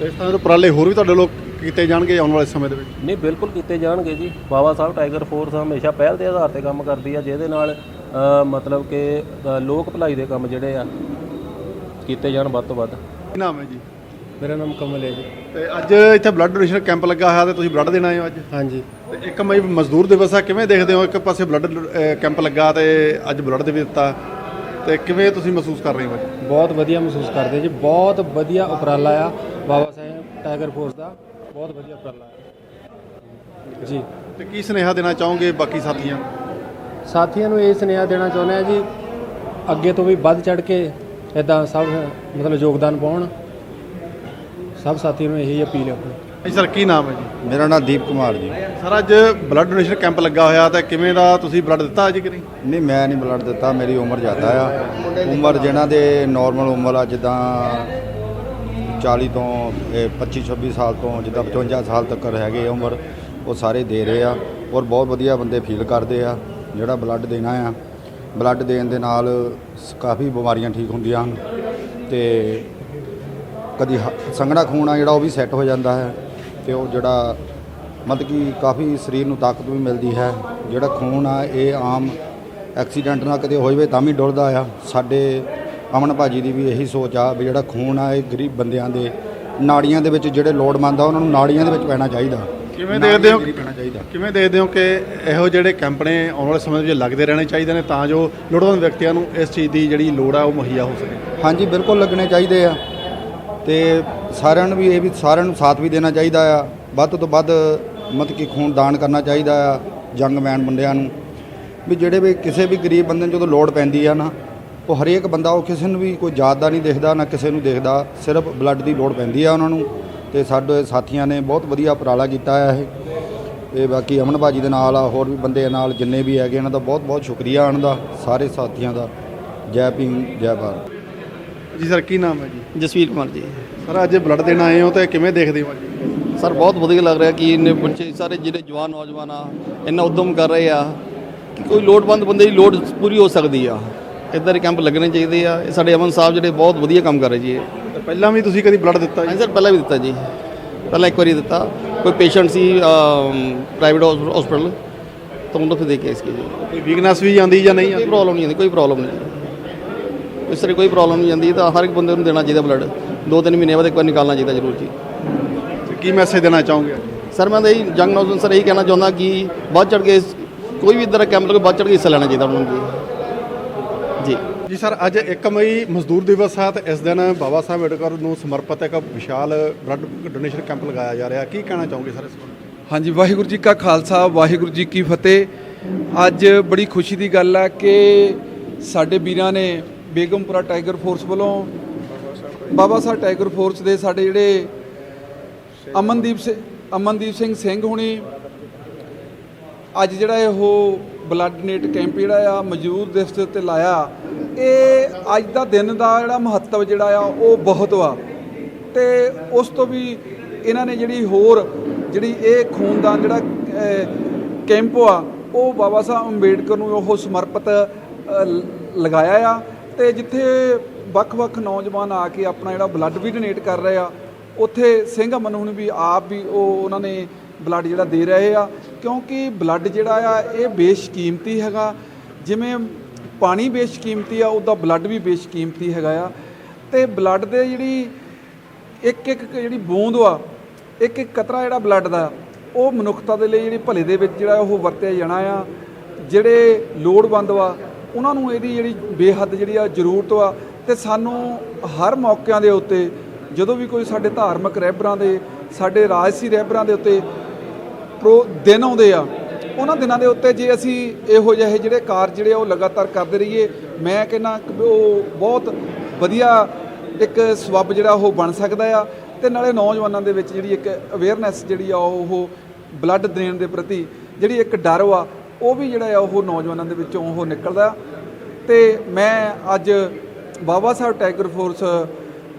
S1: ਤੇ ਇਸ ਤਰ੍ਹਾਂ ਦੇ ਉਪਰਾਲੇ ਹੋਰ ਵੀ ਤੁਹਾਡੇ ਲੋਕ ਕੀਤੇ ਜਾਣਗੇ ਆਉਣ ਵਾਲੇ ਸਮੇਂ ਦੇ ਵਿੱਚ?
S9: ਨਹੀਂ ਬਿਲਕੁਲ ਕੀਤੇ ਜਾਣਗੇ ਜੀ। ਬਾਬਾ ਸਾਹਿਬ ਟਾਈਗਰ ਫੋਰਸ ਹਮੇਸ਼ਾ ਪਹਿਲ ਦੇ ਆਧਾਰ ਤੇ ਕੰਮ ਕਰਦੀ ਆ ਜਿਹਦੇ ਨਾਲ ਅ, ਮਤਲਬ ਕਿ ਅ, ਲੋਕ ਭਲਾਈ ਦੇ ਕੰਮ ਜਿਹੜੇ ਆ ਕੀਤੇ ਜਾਣ ਵੱਧ ਤੋਂ ਵੱਧ।
S1: ਕੀ ਨਾਮ ਹੈ ਜੀ?
S10: ਮੇਰਾ ਨਾਮ ਕਮਲ ਹੈ ਜੀ।
S1: ਤੇ ਅੱਜ ਇੱਥੇ ਬਲੱਡ ਡੋਨੇਸ਼ਨ ਕੈਂਪ ਲੱਗਾ ਹੋਇਆ ਤੇ ਤੁਸੀਂ ਬਲੱਡ ਦੇਣ ਆਏ ਹੋ ਅੱਜ?
S10: ਹਾਂਜੀ।
S1: ਤੇ 1 ਮਈ ਮਜ਼ਦੂਰ ਦਿਵਸ ਆ ਕਿਵੇਂ ਦੇਖਦੇ ਹੋ? ਇੱਕ ਪਾਸੇ ਬਲੱਡ ਕੈਂਪ ਲੱਗਾ ਤੇ ਅੱਜ ਬਲੱਡ ਦੇ ਵੀ ਦਿੱਤਾ। ਤੇ ਕਿਵੇਂ ਤੁਸੀਂ ਮਹਿਸੂਸ ਕਰ ਰਹੇ ਹੋ ਅੱਜ?
S11: ਬਹੁਤ ਵਧੀਆ ਮਹਿਸੂਸ ਕਰਦੇ ਜੀ। ਬਹੁਤ ਵਧੀਆ ਉਪਰਾਲਾ ਆ। ਬਾਬਾ ਸਾਹਿਬ ਟਾਈਗਰ ਫੋਰਸ ਦਾ ਬਹੁਤ ਵਧੀਆ ਉਪਰਾਲਾ ਆ। ਜੀ।
S1: ਤੇ ਕੀ ਸੁਨੇਹਾ ਦੇਣਾ ਚਾਹੋਗੇ ਬਾਕੀ ਸਾਥੀਆਂ?
S11: ਸਾਥੀਆਂ ਨੂੰ ਇਹ ਸੁਨੇਹਾ ਦੇਣਾ ਚਾਹੁੰਦੇ ਆ ਜੀ ਅੱਗੇ ਤੋਂ ਵੀ ਵੱਧ ਚੜ ਕੇ ਇਦਾਂ ਸਭ ਮਤਲਬ ਯੋਗਦਾਨ ਪਾਉਣ। ਸਭ ਸਾਥੀਆਂ ਨੂੰ ਇਹੀ ਅਪੀਲ ਹੈ ਆਪਣੀ।
S1: ਜੀ ਸਰ ਕੀ ਨਾਮ ਹੈ ਜੀ?
S12: ਮੇਰਾ ਨਾਮ ਦੀਪ ਕੁਮਾਰ ਜੀ।
S1: ਸਰ ਅੱਜ ਬਲੱਡ ਡੋਨੇਸ਼ਨ ਕੈਂਪ ਲੱਗਾ ਹੋਇਆ ਤੇ ਕਿਵੇਂ ਦਾ ਤੁਸੀਂ ਬਲੱਡ ਦਿੱਤਾ ਅੱਜ ਕਿ ਨਹੀਂ?
S12: ਨਹੀਂ ਮੈਂ ਨਹੀਂ ਬਲੱਡ ਦਿੱਤਾ ਮੇਰੀ ਉਮਰ ਜ਼ਿਆਦਾ ਆ। ਉਮਰ ਜਿਹਨਾਂ ਦੇ ਨਾਰਮਲ ਉਮਰ ਆ ਜਿੱਦਾਂ 40 ਤੋਂ 25 26 ਸਾਲ ਤੋਂ ਜਿੱਦਾਂ 55 ਸਾਲ ਤੱਕ ਹੈਗੇ ਆ ਉਮਰ ਉਹ ਸਾਰੇ ਦੇ ਰਹੇ ਆ ਔਰ ਬਹੁਤ ਵਧੀਆ ਬੰਦੇ ਫੀਲ ਕਰਦੇ ਆ ਜਿਹੜਾ ਬਲੱਡ ਦੇਣਾ ਆ। ਬਲੱਡ ਦੇਣ ਦੇ ਨਾਲ ਸ- ਕਾਫੀ ਬਿਮਾਰੀਆਂ ਠੀਕ ਹੁੰਦੀਆਂ ਹਨ ਤੇ ਕਦੀ ਸੰਘਣਾ ਖੂਨ ਆ ਜਿਹੜਾ ਉਹ ਵੀ ਸੈੱਟ ਹੋ ਜਾਂਦਾ ਹੈ ਤੇ ਉਹ ਜਿਹੜਾ ਮਤਲਬ ਕਿ ਕਾਫੀ ਸਰੀਰ ਨੂੰ ਤਾਕਤ ਵੀ ਮਿਲਦੀ ਹੈ। ਜਿਹੜਾ ਖੂਨ ਆ ਇਹ ਆਮ ਐਕਸੀਡੈਂਟ ਨਾਲ ਕਦੇ ਹੋ ਜਾਵੇ ਤਾਂ ਵੀ ਡੁੱਲਦਾ ਆ। ਸਾਡੇ ਅਮਨ ਭਾਜੀ ਦੀ ਵੀ ਇਹੀ ਸੋਚ ਆ ਵੀ ਜਿਹੜਾ ਖੂਨ ਆ ਇਹ ਗਰੀਬ ਬੰਦਿਆਂ ਦੇ ਨਾੜੀਆਂ ਦੇ ਵਿੱਚ ਜਿਹੜੇ ਲੋੜਵੰਦ ਆ ਉਹਨਾਂ ਨੂੰ ਨਾੜੀਆਂ ਦੇ ਵਿੱਚ ਪੈਣਾ ਚਾਹੀਦਾ।
S1: ਕਿਵੇਂ ਦੇਖਦੇ ਹੋ ਕਿਵੇਂ ਦੇਖਦੇ ਹੋ ਕਿ ਇਹੋ ਜਿਹੜੇ ਕੈਂਪ ਨੇ ਆਉਣ ਵਾਲੇ ਸਮੇਂ ਵਿੱਚ ਲੱਗਦੇ ਰਹਿਣੇ ਚਾਹੀਦੇ ਨੇ ਤਾਂ ਜੋ ਲੋੜਵੰਦ ਵਿਅਕਤੀਆਂ ਨੂੰ ਇਸ ਚੀਜ਼ ਦੀ ਜਿਹੜੀ ਲੋੜ ਆ ਉਹ ਮੁਹੱਈਆ ਹੋ ਸਕੇ?
S12: ਹਾਂਜੀ ਬਿਲਕੁਲ ਲੱਗਣੇ ਚਾਹੀਦੇ ਆ। ਤੇ ਸਾਰਿਆਂ ਨੂੰ ਵੀ ਇਹ ਵੀ ਸਾਰਿਆਂ ਨੂੰ ਸਾਥ ਵੀ ਦੇਣਾ ਚਾਹੀਦਾ ਆ। ਵੱਧ ਤੋਂ ਵੱਧ ਮਤਲਬ ਕਿ ਖੂਨ ਦਾਨ ਕਰਨਾ ਚਾਹੀਦਾ ਆ ਜੰਗਮੈਨ ਬੰਦਿਆਂ ਨੂੰ। ਵੀ ਜਿਹੜੇ ਵੀ ਕਿਸੇ ਵੀ ਗਰੀਬ ਬੰਦੇ ਨੂੰ ਜਦੋਂ ਲੋੜ ਪੈਂਦੀ ਆ ਨਾ, ਉਹ ਹਰੇਕ ਬੰਦਾ ਉਹ ਕਿਸੇ ਨੂੰ ਵੀ ਕੋਈ ਜਾਤ ਦਾ ਨਹੀਂ ਦੇਖਦਾ, ਨਾ ਕਿਸੇ ਨੂੰ ਦੇਖਦਾ, ਸਿਰਫ ਬਲੱਡ ਦੀ ਲੋੜ ਪੈਂਦੀ ਆ ਉਹਨਾਂ ਨੂੰ। ਤੇ ਸਾਡੇ ਸਾਥੀਆਂ ਨੇ ਬਹੁਤ ਵਧੀਆ ਉਪਰਾਲਾ ਕੀਤਾ ਆ ਇਹ। ਤੇ ਬਾਕੀ ਅਮਨ ਭਾਜੀ ਦੇ ਨਾਲ ਆ, ਹੋਰ ਵੀ ਬੰਦੇ ਨਾਲ ਜਿੰਨੇ ਵੀ ਹੈਗੇ ਇਹਨਾਂ ਦਾ ਬਹੁਤ ਬਹੁਤ ਸ਼ੁਕਰੀਆ ਉਹਨਾਂ ਦਾ, ਸਾਰੇ ਸਾਥੀਆਂ ਦਾ। ਜੈ ਭੀਮ, ਜੈ ਭਾਰਤ।
S1: ਜੀ ਸਰ ਕੀ ਨਾਮ ਹੈ ਜੀ?
S13: ਜਸਵੀਰ ਕੁਮਾਰ ਜੀ।
S1: ਸਰ ਅੱਜ ਬਲੱਡ ਦੇਣ ਆਏ ਹੋ ਤੇ ਕਿਵੇਂ ਦੇਖਦੇ ਹੋ ਅੱਜ?
S13: ਸਰ ਬਹੁਤ ਵਧੀਆ ਲੱਗ ਰਿਹਾ ਕਿ ਇੰਨੇ ਬੱਚੇ ਸਾਰੇ ਜਿਹੜੇ ਜਵਾਨ ਨੌਜਵਾਨ ਆ ਇੰਨਾ ਉਦਮ ਕਰ ਰਹੇ ਆ ਕਿ ਕੋਈ ਲੋੜਵੰਦ ਬੰਦੇ ਦੀ ਲੋੜ ਪੂਰੀ ਹੋ ਸਕਦੀ ਆ। ਇੱਦਾਂ ਦੇ ਕੈਂਪ ਲੱਗਣੇ ਚਾਹੀਦੇ ਆ। ਇਹ ਸਾਡੇ ਅਮਨ ਸਾਹਿਬ ਜਿਹੜੇ ਬਹੁਤ ਵਧੀਆ ਕੰਮ ਕਰ ਰਹੇ ਜੀ ਇਹ।
S1: ਤੇ ਪਹਿਲਾਂ ਵੀ ਤੁਸੀਂ ਕਦੀ ਬਲੱਡ ਦਿੱਤਾ ਜੀ?
S13: ਹਾਂਜੀ ਸਰ ਪਹਿਲਾਂ ਵੀ ਦਿੱਤਾ ਜੀ। ਪਹਿਲਾਂ ਇੱਕ ਵਾਰੀ ਦਿੱਤਾ। ਕੋਈ ਪੇਸ਼ੈਂਟ ਸੀ ਪ੍ਰਾਈਵੇਟ ਹਸਪੀਟਲ ਤਾਂ ਉਹਨਾਂ ਤੋਂ ਦੇ ਕੇ ਇਸ ਕੀ ਜੀ।
S1: ਕੋਈ ਵੀਕਨੈਸ ਵੀ ਆਉਂਦੀ ਜਾਂ ਨਹੀਂ
S13: ਕੋਈ
S1: ਆਉਂਦੀ?
S13: ਪ੍ਰੋਬਲਮ ਨਹੀਂ ਆਉਂਦੀ ਕੋਈ ਪ੍ਰੋਬਲਮ ਨਹੀਂ ਇਸ ਤਰ੍ਹਾਂ ਕੋਈ ਪ੍ਰੋਬਲਮ ਨਹੀਂ ਆਉਂਦੀ ਤਾਂ ਹਰ ਇੱਕ ਬੰਦੇ ਨੂੰ ਦੇਣਾ ਚਾਹੀਦਾ ਬਲੱਡ ਦੋ ਤਿੰਨ ਮਹੀਨੇ ਬਾਅਦ ਇੱਕ ਵਾਰ ਨਿਕਾਲਣਾ ਚਾਹੀਦਾ ਜ਼ਰੂਰ ਜੀ।
S1: ਕੀ ਮੈਸੇਜ ਦੇਣਾ ਚਾਹੋਗੇ?
S13: ਸਰ ਮੈਂ ਤਾਂ ਇਹ ਜੰਗ ਨੌਜਵਾਨ ਸਰ ਇਹੀ ਕਹਿਣਾ ਚਾਹੁੰਦਾ ਕਿ ਵੱਧ ਚੜ ਕੇ ਕੋਈ ਵੀ ਇਦਾਂ ਦਾ ਕੈਂਪ ਲੱਗੇ ਵੱਧ ਚੜ ਕੇ ਹਿੱਸਾ ਲੈਣਾ ਚਾਹੀਦਾ ਉਹਨਾਂ ਨੂੰ ਜੀ। ਜੀ।
S1: ਜੀ ਸਰ ਅੱਜ 1 ਮਈ ਮਜ਼ਦੂਰ ਦਿਵਸ ਹੈ ਤੇ ਇਸ ਦਿਨ ਬਾਬਾ ਸਾਹਿਬ ਅੰਬੇਡਕਰ ਨੂੰ ਸਮਰਪਿਤ ਇੱਕ ਵਿਸ਼ਾਲ ਬਲੱਡ ਡੋਨੇਸ਼ਨ ਕੈਂਪ ਲਗਾਇਆ ਜਾ ਰਿਹਾ। ਕੀ ਕਹਿਣਾ ਚਾਹੋਗੇ ਸਰ ਇਸ ਬਾਰੇ?
S14: ਹਾਂਜੀ ਵਾਹਿਗੁਰੂ ਜੀ ਕਾ ਖਾਲਸਾ ਵਾਹਿਗੁਰੂ ਜੀ ਕੀ ਫਤਿਹ। ਅੱਜ ਬੜੀ ਖੁਸ਼ੀ ਦੀ ਗੱਲ ਹੈ ਕਿ ਸਾਡੇ ਵੀਰਾਂ ਨੇ ਬੇਗਮਪੁਰਾ ਟਾਈਗਰ ਫੋਰਸ ਵੱਲੋਂ ਬਾਬਾ ਸਾਹਿਬ ਟਾਈਗਰ ਫੋਰਸ ਦੇ ਸਾਡੇ ਜਿਹੜੇ ਅਮਨਦੀਪ ਸਿੰਘ ਅਮਨਦੀਪ ਸਿੰਘ ਸਿੰਘ ਹੁਣੀ ਅੱਜ ਜਿਹੜਾ ਇਹ ਉਹ ਬਲੱਡ ਡੋਨੇਟ ਕੈਂਪ ਜਿਹੜਾ ਆ ਮਜ਼ਦੂਰ ਦਿਵਸ ਦੇ ਲਾਇਆ, ਇਹ ਅੱਜ ਦਾ ਦਿਨ ਦਾ ਜਿਹੜਾ ਮਹੱਤਵ ਜਿਹੜਾ ਆ, ਉਹ ਬਹੁਤ ਵਾ। ਤੇ ਉਸ ਤੋਂ ਵੀ ਇਹਨਾਂ ਨੇ ਜਿਹੜੀ ਹੋਰ ਜਿਹੜੀ ਇਹ ਖੂਨਦਾਨ ਜਿਹੜਾ ਕੈਂਪ ਆ ਉਹ ਬਾਬਾ ਸਾਹਿਬ ਅੰਬੇਡਕਰ ਨੂੰ ਉਹ ਸਮਰਪਿਤ ਲਗਾਇਆ ਆ। ਤੇ ਜਿੱਥੇ ਵੱਖ-ਵੱਖ ਨੌਜਵਾਨ ਆ ਕੇ ਆਪਣਾ ਜਿਹੜਾ ਬਲੱਡ ਵੀ ਡੋਨੇਟ ਕਰ ਰਹੇ ਆ, ਉੱਥੇ ਸਿੰਘ ਅਮਨ ਹੁਣ ਵੀ, ਆਪ ਵੀ ਉਹ ਉਹਨਾਂ ਨੇ ਬਲੱਡ ਜਿਹੜਾ ਦੇ ਰਹੇ ਆ। ਕਿਉਂਕਿ ਬਲੱਡ ਜਿਹੜਾ ਆ, ਇਹ ਬੇਸ਼ਕੀਮਤੀ ਹੈਗਾ। ਜਿਵੇਂ ਪਾਣੀ ਬੇਸ਼ਕੀਮਤੀ ਆ, ਉਹਦਾ ਬਲੱਡ ਵੀ ਬੇਸ਼ਕੀਮਤੀ ਹੈਗਾ ਆ। ਤੇ ਬਲੱਡ ਦੇ ਜਿਹੜੀ ਇੱਕ ਇੱਕ ਜਿਹੜੀ ਬੂੰਦ ਆ ਇੱਕ ਇੱਕ ਕਤਰਾ ਜਿਹੜਾ ਬਲੱਡ ਦਾ, ਉਹ ਮਨੁੱਖਤਾ ਦੇ ਲਈ ਜਿਹੜੀ ਭਲੇ ਦੇ ਵਿੱਚ ਜਿਹੜਾ ਉਹ ਵਰਤਿਆ ਜਾਣਾ ਆ। ਜਿਹੜੇ ਲੋੜਵੰਦ ਵਾ ਉਹਨਾਂ ਨੂੰ ਇਹਦੀ ਜਿਹੜੀ ਬੇਹੱਦ ਜਿਹੜੀ ਆ ਜ਼ਰੂਰਤ ਆ ਤੇ ਸਾਨੂੰ ਹਰ ਮੌਕਿਆਂ ਦੇ ਉੱਤੇ, ਜਦੋਂ ਵੀ ਕੋਈ ਸਾਡੇ ਧਾਰਮਿਕ ਰਹਿਬਰਾਂ ਦੇ, ਸਾਡੇ ਰਾਜਸੀ ਰਹਿਬਰਾਂ ਦੇ ਉੱਤੇ ਪ੍ਰੋ, ਦਿਨ ਆਉਂਦੇ ਆ, ਉਹਨਾਂ ਦਿਨਾਂ ਦੇ ਉੱਤੇ ਜੇ ਅਸੀਂ ਇਹੋ ਜਿਹੇ ਜਿਹੜੇ ਕਾਰਜ ਜਿਹੜੇ ਆ ਉਹ ਲਗਾਤਾਰ ਕਰਦੇ ਰਹੀਏ, ਮੈਂ ਕਹਿੰਦਾ ਕਿ ਉਹ ਬਹੁਤ ਵਧੀਆ ਇੱਕ ਸਵੱਬ ਜਿਹੜਾ ਉਹ ਬਣ ਸਕਦਾ ਆ ਤੇ ਨਾਲੇ ਨੌਜਵਾਨਾਂ ਦੇ ਵਿੱਚ ਜਿਹੜੀ ਇੱਕ ਅਵੇਅਰਨੈਸ ਜਿਹੜੀ ਆ ਉਹ ਬਲੱਡ ਦੇਣ ਦੇ ਪ੍ਰਤੀ ਜਿਹੜੀ ਇੱਕ ਡਰ ਆ ਉਹ ਵੀ ਜਿਹੜਾ ਆ, ਉਹ ਨੌਜਵਾਨਾਂ ਦੇ ਵਿੱਚੋਂ ਉਹ ਨਿਕਲਦਾ। ਤੇ ਮੈਂ ਅੱਜ ਬਾਬਾ ਸਾਹਿਬ ਟਾਈਗਰ ਫੋਰਸ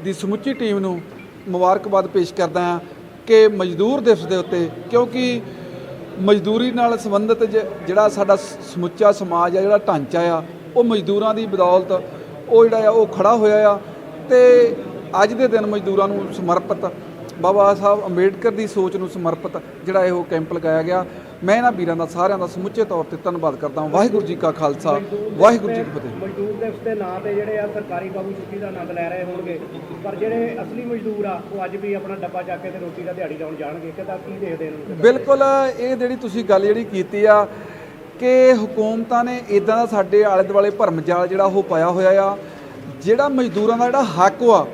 S14: ਦੀ ਸਮੁੱਚੀ ਟੀਮ ਨੂੰ ਮੁਬਾਰਕਬਾਦ ਪੇਸ਼ ਕਰਦਾ ਹਾਂ ਕਿ ਮਜ਼ਦੂਰ ਦਿਵਸ ਦੇ ਉੱਤੇ, ਕਿਉਂਕਿ ਮਜ਼ਦੂਰੀ ਨਾਲ ਸੰਬੰਧਿਤ ਜ- ਜਿਹੜਾ ਸਾਡਾ ਸਮੁੱਚਾ ਸਮਾਜ ਆ, ਜਿਹੜਾ ਢਾਂਚਾ ਆ, ਉਹ ਮਜ਼ਦੂਰਾਂ ਦੀ ਬਦੌਲਤ ਉਹ ਜਿਹੜਾ ਆ, ਉਹ ਖੜਾ ਹੋਇਆ ਆ। ਤੇ ਅੱਜ ਦੇ ਦਿਨ ਮਜ਼ਦੂਰਾਂ ਨੂੰ ਸਮਰਪਿਤ ਬਾਬਾ ਸਾਹਿਬ ਅੰਬੇਡਕਰ ਦੀ ਸੋਚ ਨੂੰ ਸਮਰਪਿਤ ਜਿਹੜਾ ਇਹ ਕੈਂਪ ਲਗਾਇਆ ਗਿਆ। ਮੈਂ ਇਹਨਾਂ ਵੀਰਾਂ ਦਾ ਸਾਰਿਆਂ ਦਾ ਸਮੁੱਚੇ ਤੌਰ ਤੇ ਧੰਨਵਾਦ ਕਰਦਾ ਹਾਂ। ਵਾਹਿਗੁਰੂ ਜੀ ਕਾ ਖਾਲਸਾ ਵਾਹਿਗੁਰੂ ਜੀ ਕੀ ਫਤਿਹ।
S4: ਮਜ਼ਦੂਰ ਦਿਵਸ ਦੇ ਨਾਂ ਤੇ ਜਿਹੜੇ ਆ ਸਰਕਾਰੀ ਬਾਬੂ ਛੁੱਟੀ ਦਾ ਆਨੰਦ ਲੈ ਰਹੇ ਹੋਣਗੇ। ਪਰ ਜਿਹੜੇ ਅਸਲੀ ਮਜ਼ਦੂਰ ਆ ਉਹ ਅੱਜ ਵੀ ਆਪਣਾ ਡੱਬਾ ਚੱਕ ਕੇ ਤੇ ਰੋਟੀ ਦਾ ਦਿਹਾੜੀ ਲਾਉਣ ਜਾਣਗੇ। ਕਿਦਾਂ ਕੀ ਦੇਖਦੇ ਇਹਨੂੰ
S14: ਬਿਲਕੁਲ ਇਹ ਜਿਹੜੀ ਤੁਸੀਂ ਗੱਲ ਜਿਹੜੀ ਕੀਤੀ ਆ ਕਿ ਹਕੂਮਤਾਂ ਨੇ ਇਦਾਂ ਦਾ ਸਾਡੇ ਆਲੇ ਦੁਆਲੇ ਭਰਮ ਜਾਲ ਜਿਹੜਾ ਉਹ ਪਾਇਆ ਹੋਇਆ ਆ ਜਿਹੜਾ ਮਜ਼ਦੂਰਾਂ ਦਾ ਜਿਹੜਾ ਹੱਕ ਆ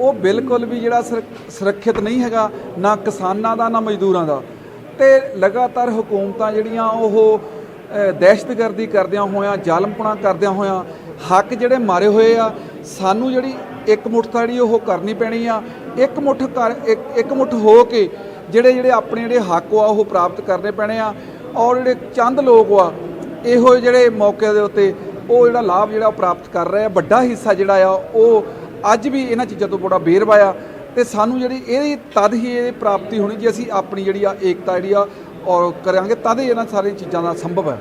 S14: ਉਹ ਬਿਲਕੁਲ ਵੀ ਜਿਹੜਾ ਸੁਰ- ਸੁਰੱਖਿਅਤ ਨਹੀਂ ਹੈਗਾ, ਨਾ ਕਿਸਾਨਾਂ ਦਾ, ਨਾ ਮਜ਼ਦੂਰਾਂ ਦਾ। ਤੇ ਲਗਾਤਾਰ ਹਕੂਮਤਾਂ ਜਿਹੜੀਆਂ ਉਹ ਦਹਿਸ਼ਤਗਰਦੀ ਕਰਦਿਆਂ ਹੋਇਆਂ, ਜ਼ਾਲਮਪਣਾ ਕਰਦਿਆਂ ਹੋਇਆਂ, ਹੱਕ ਜਿਹੜੇ ਮਾਰੇ ਹੋਏ ਆ, ਸਾਨੂੰ ਜਿਹੜੀ ਇੱਕ ਮੁੱਠ ਜਿਹੜੀ ਉਹ ਕਰਨੀ ਪੈਣੀ ਆ, ਇੱਕ ਮੁੱਠ ਕਰ, ਇੱਕ- ਇੱਕ ਮੁੱਠ ਹੋ ਕੇ ਜਿਹੜੇ ਜਿਹੜੇ ਆਪਣੇ ਜਿਹੜੇ ਹੱਕ ਆ, ਉਹ ਪ੍ਰਾਪਤ ਕਰਨੇ ਪੈਣੇ ਆ। ਔਰ ਜਿਹੜੇ ਚੰਦ ਲੋਕ ਆ, ਇਹੋ ਜਿਹੜੇ ਮੌਕੇ ਦੇ ਉੱਤੇ ਉਹ ਜਿਹੜਾ ਲਾਭ ਜਿਹੜਾ ਪ੍ਰਾਪਤ ਕਰ ਰਹੇ ਆ, ਵੱਡਾ ਹਿੱਸਾ ਜਿਹੜਾ ਆ, ਉਹ ਅੱਜ ਵੀ ਇਹਨਾਂ ਚੀਜ਼ਾਂ ਤੋਂ ਬੜਾ ਬੇਰਵਾ ਆ ਤੇ ਸਾਨੂੰ ਜਿਹੜੀ ਇਹਦੀ ਤਦ ਹੀ ਇਹ ਪ੍ਰਾਪਤੀ ਹੋਣੀ ਜੇ ਅਸੀਂ ਆਪਣੀ ਜਿਹੜੀ ਆ ਏਕਤਾ ਜਿਹੜੀ ਆ ਔਰ ਕਰਾਂਗੇ, ਤਦ ਹੀ ਇਹਨਾਂ ਸਾਰੀਆਂ ਚੀਜ਼ਾਂ ਦਾ ਸੰਭਵ ਹੈ।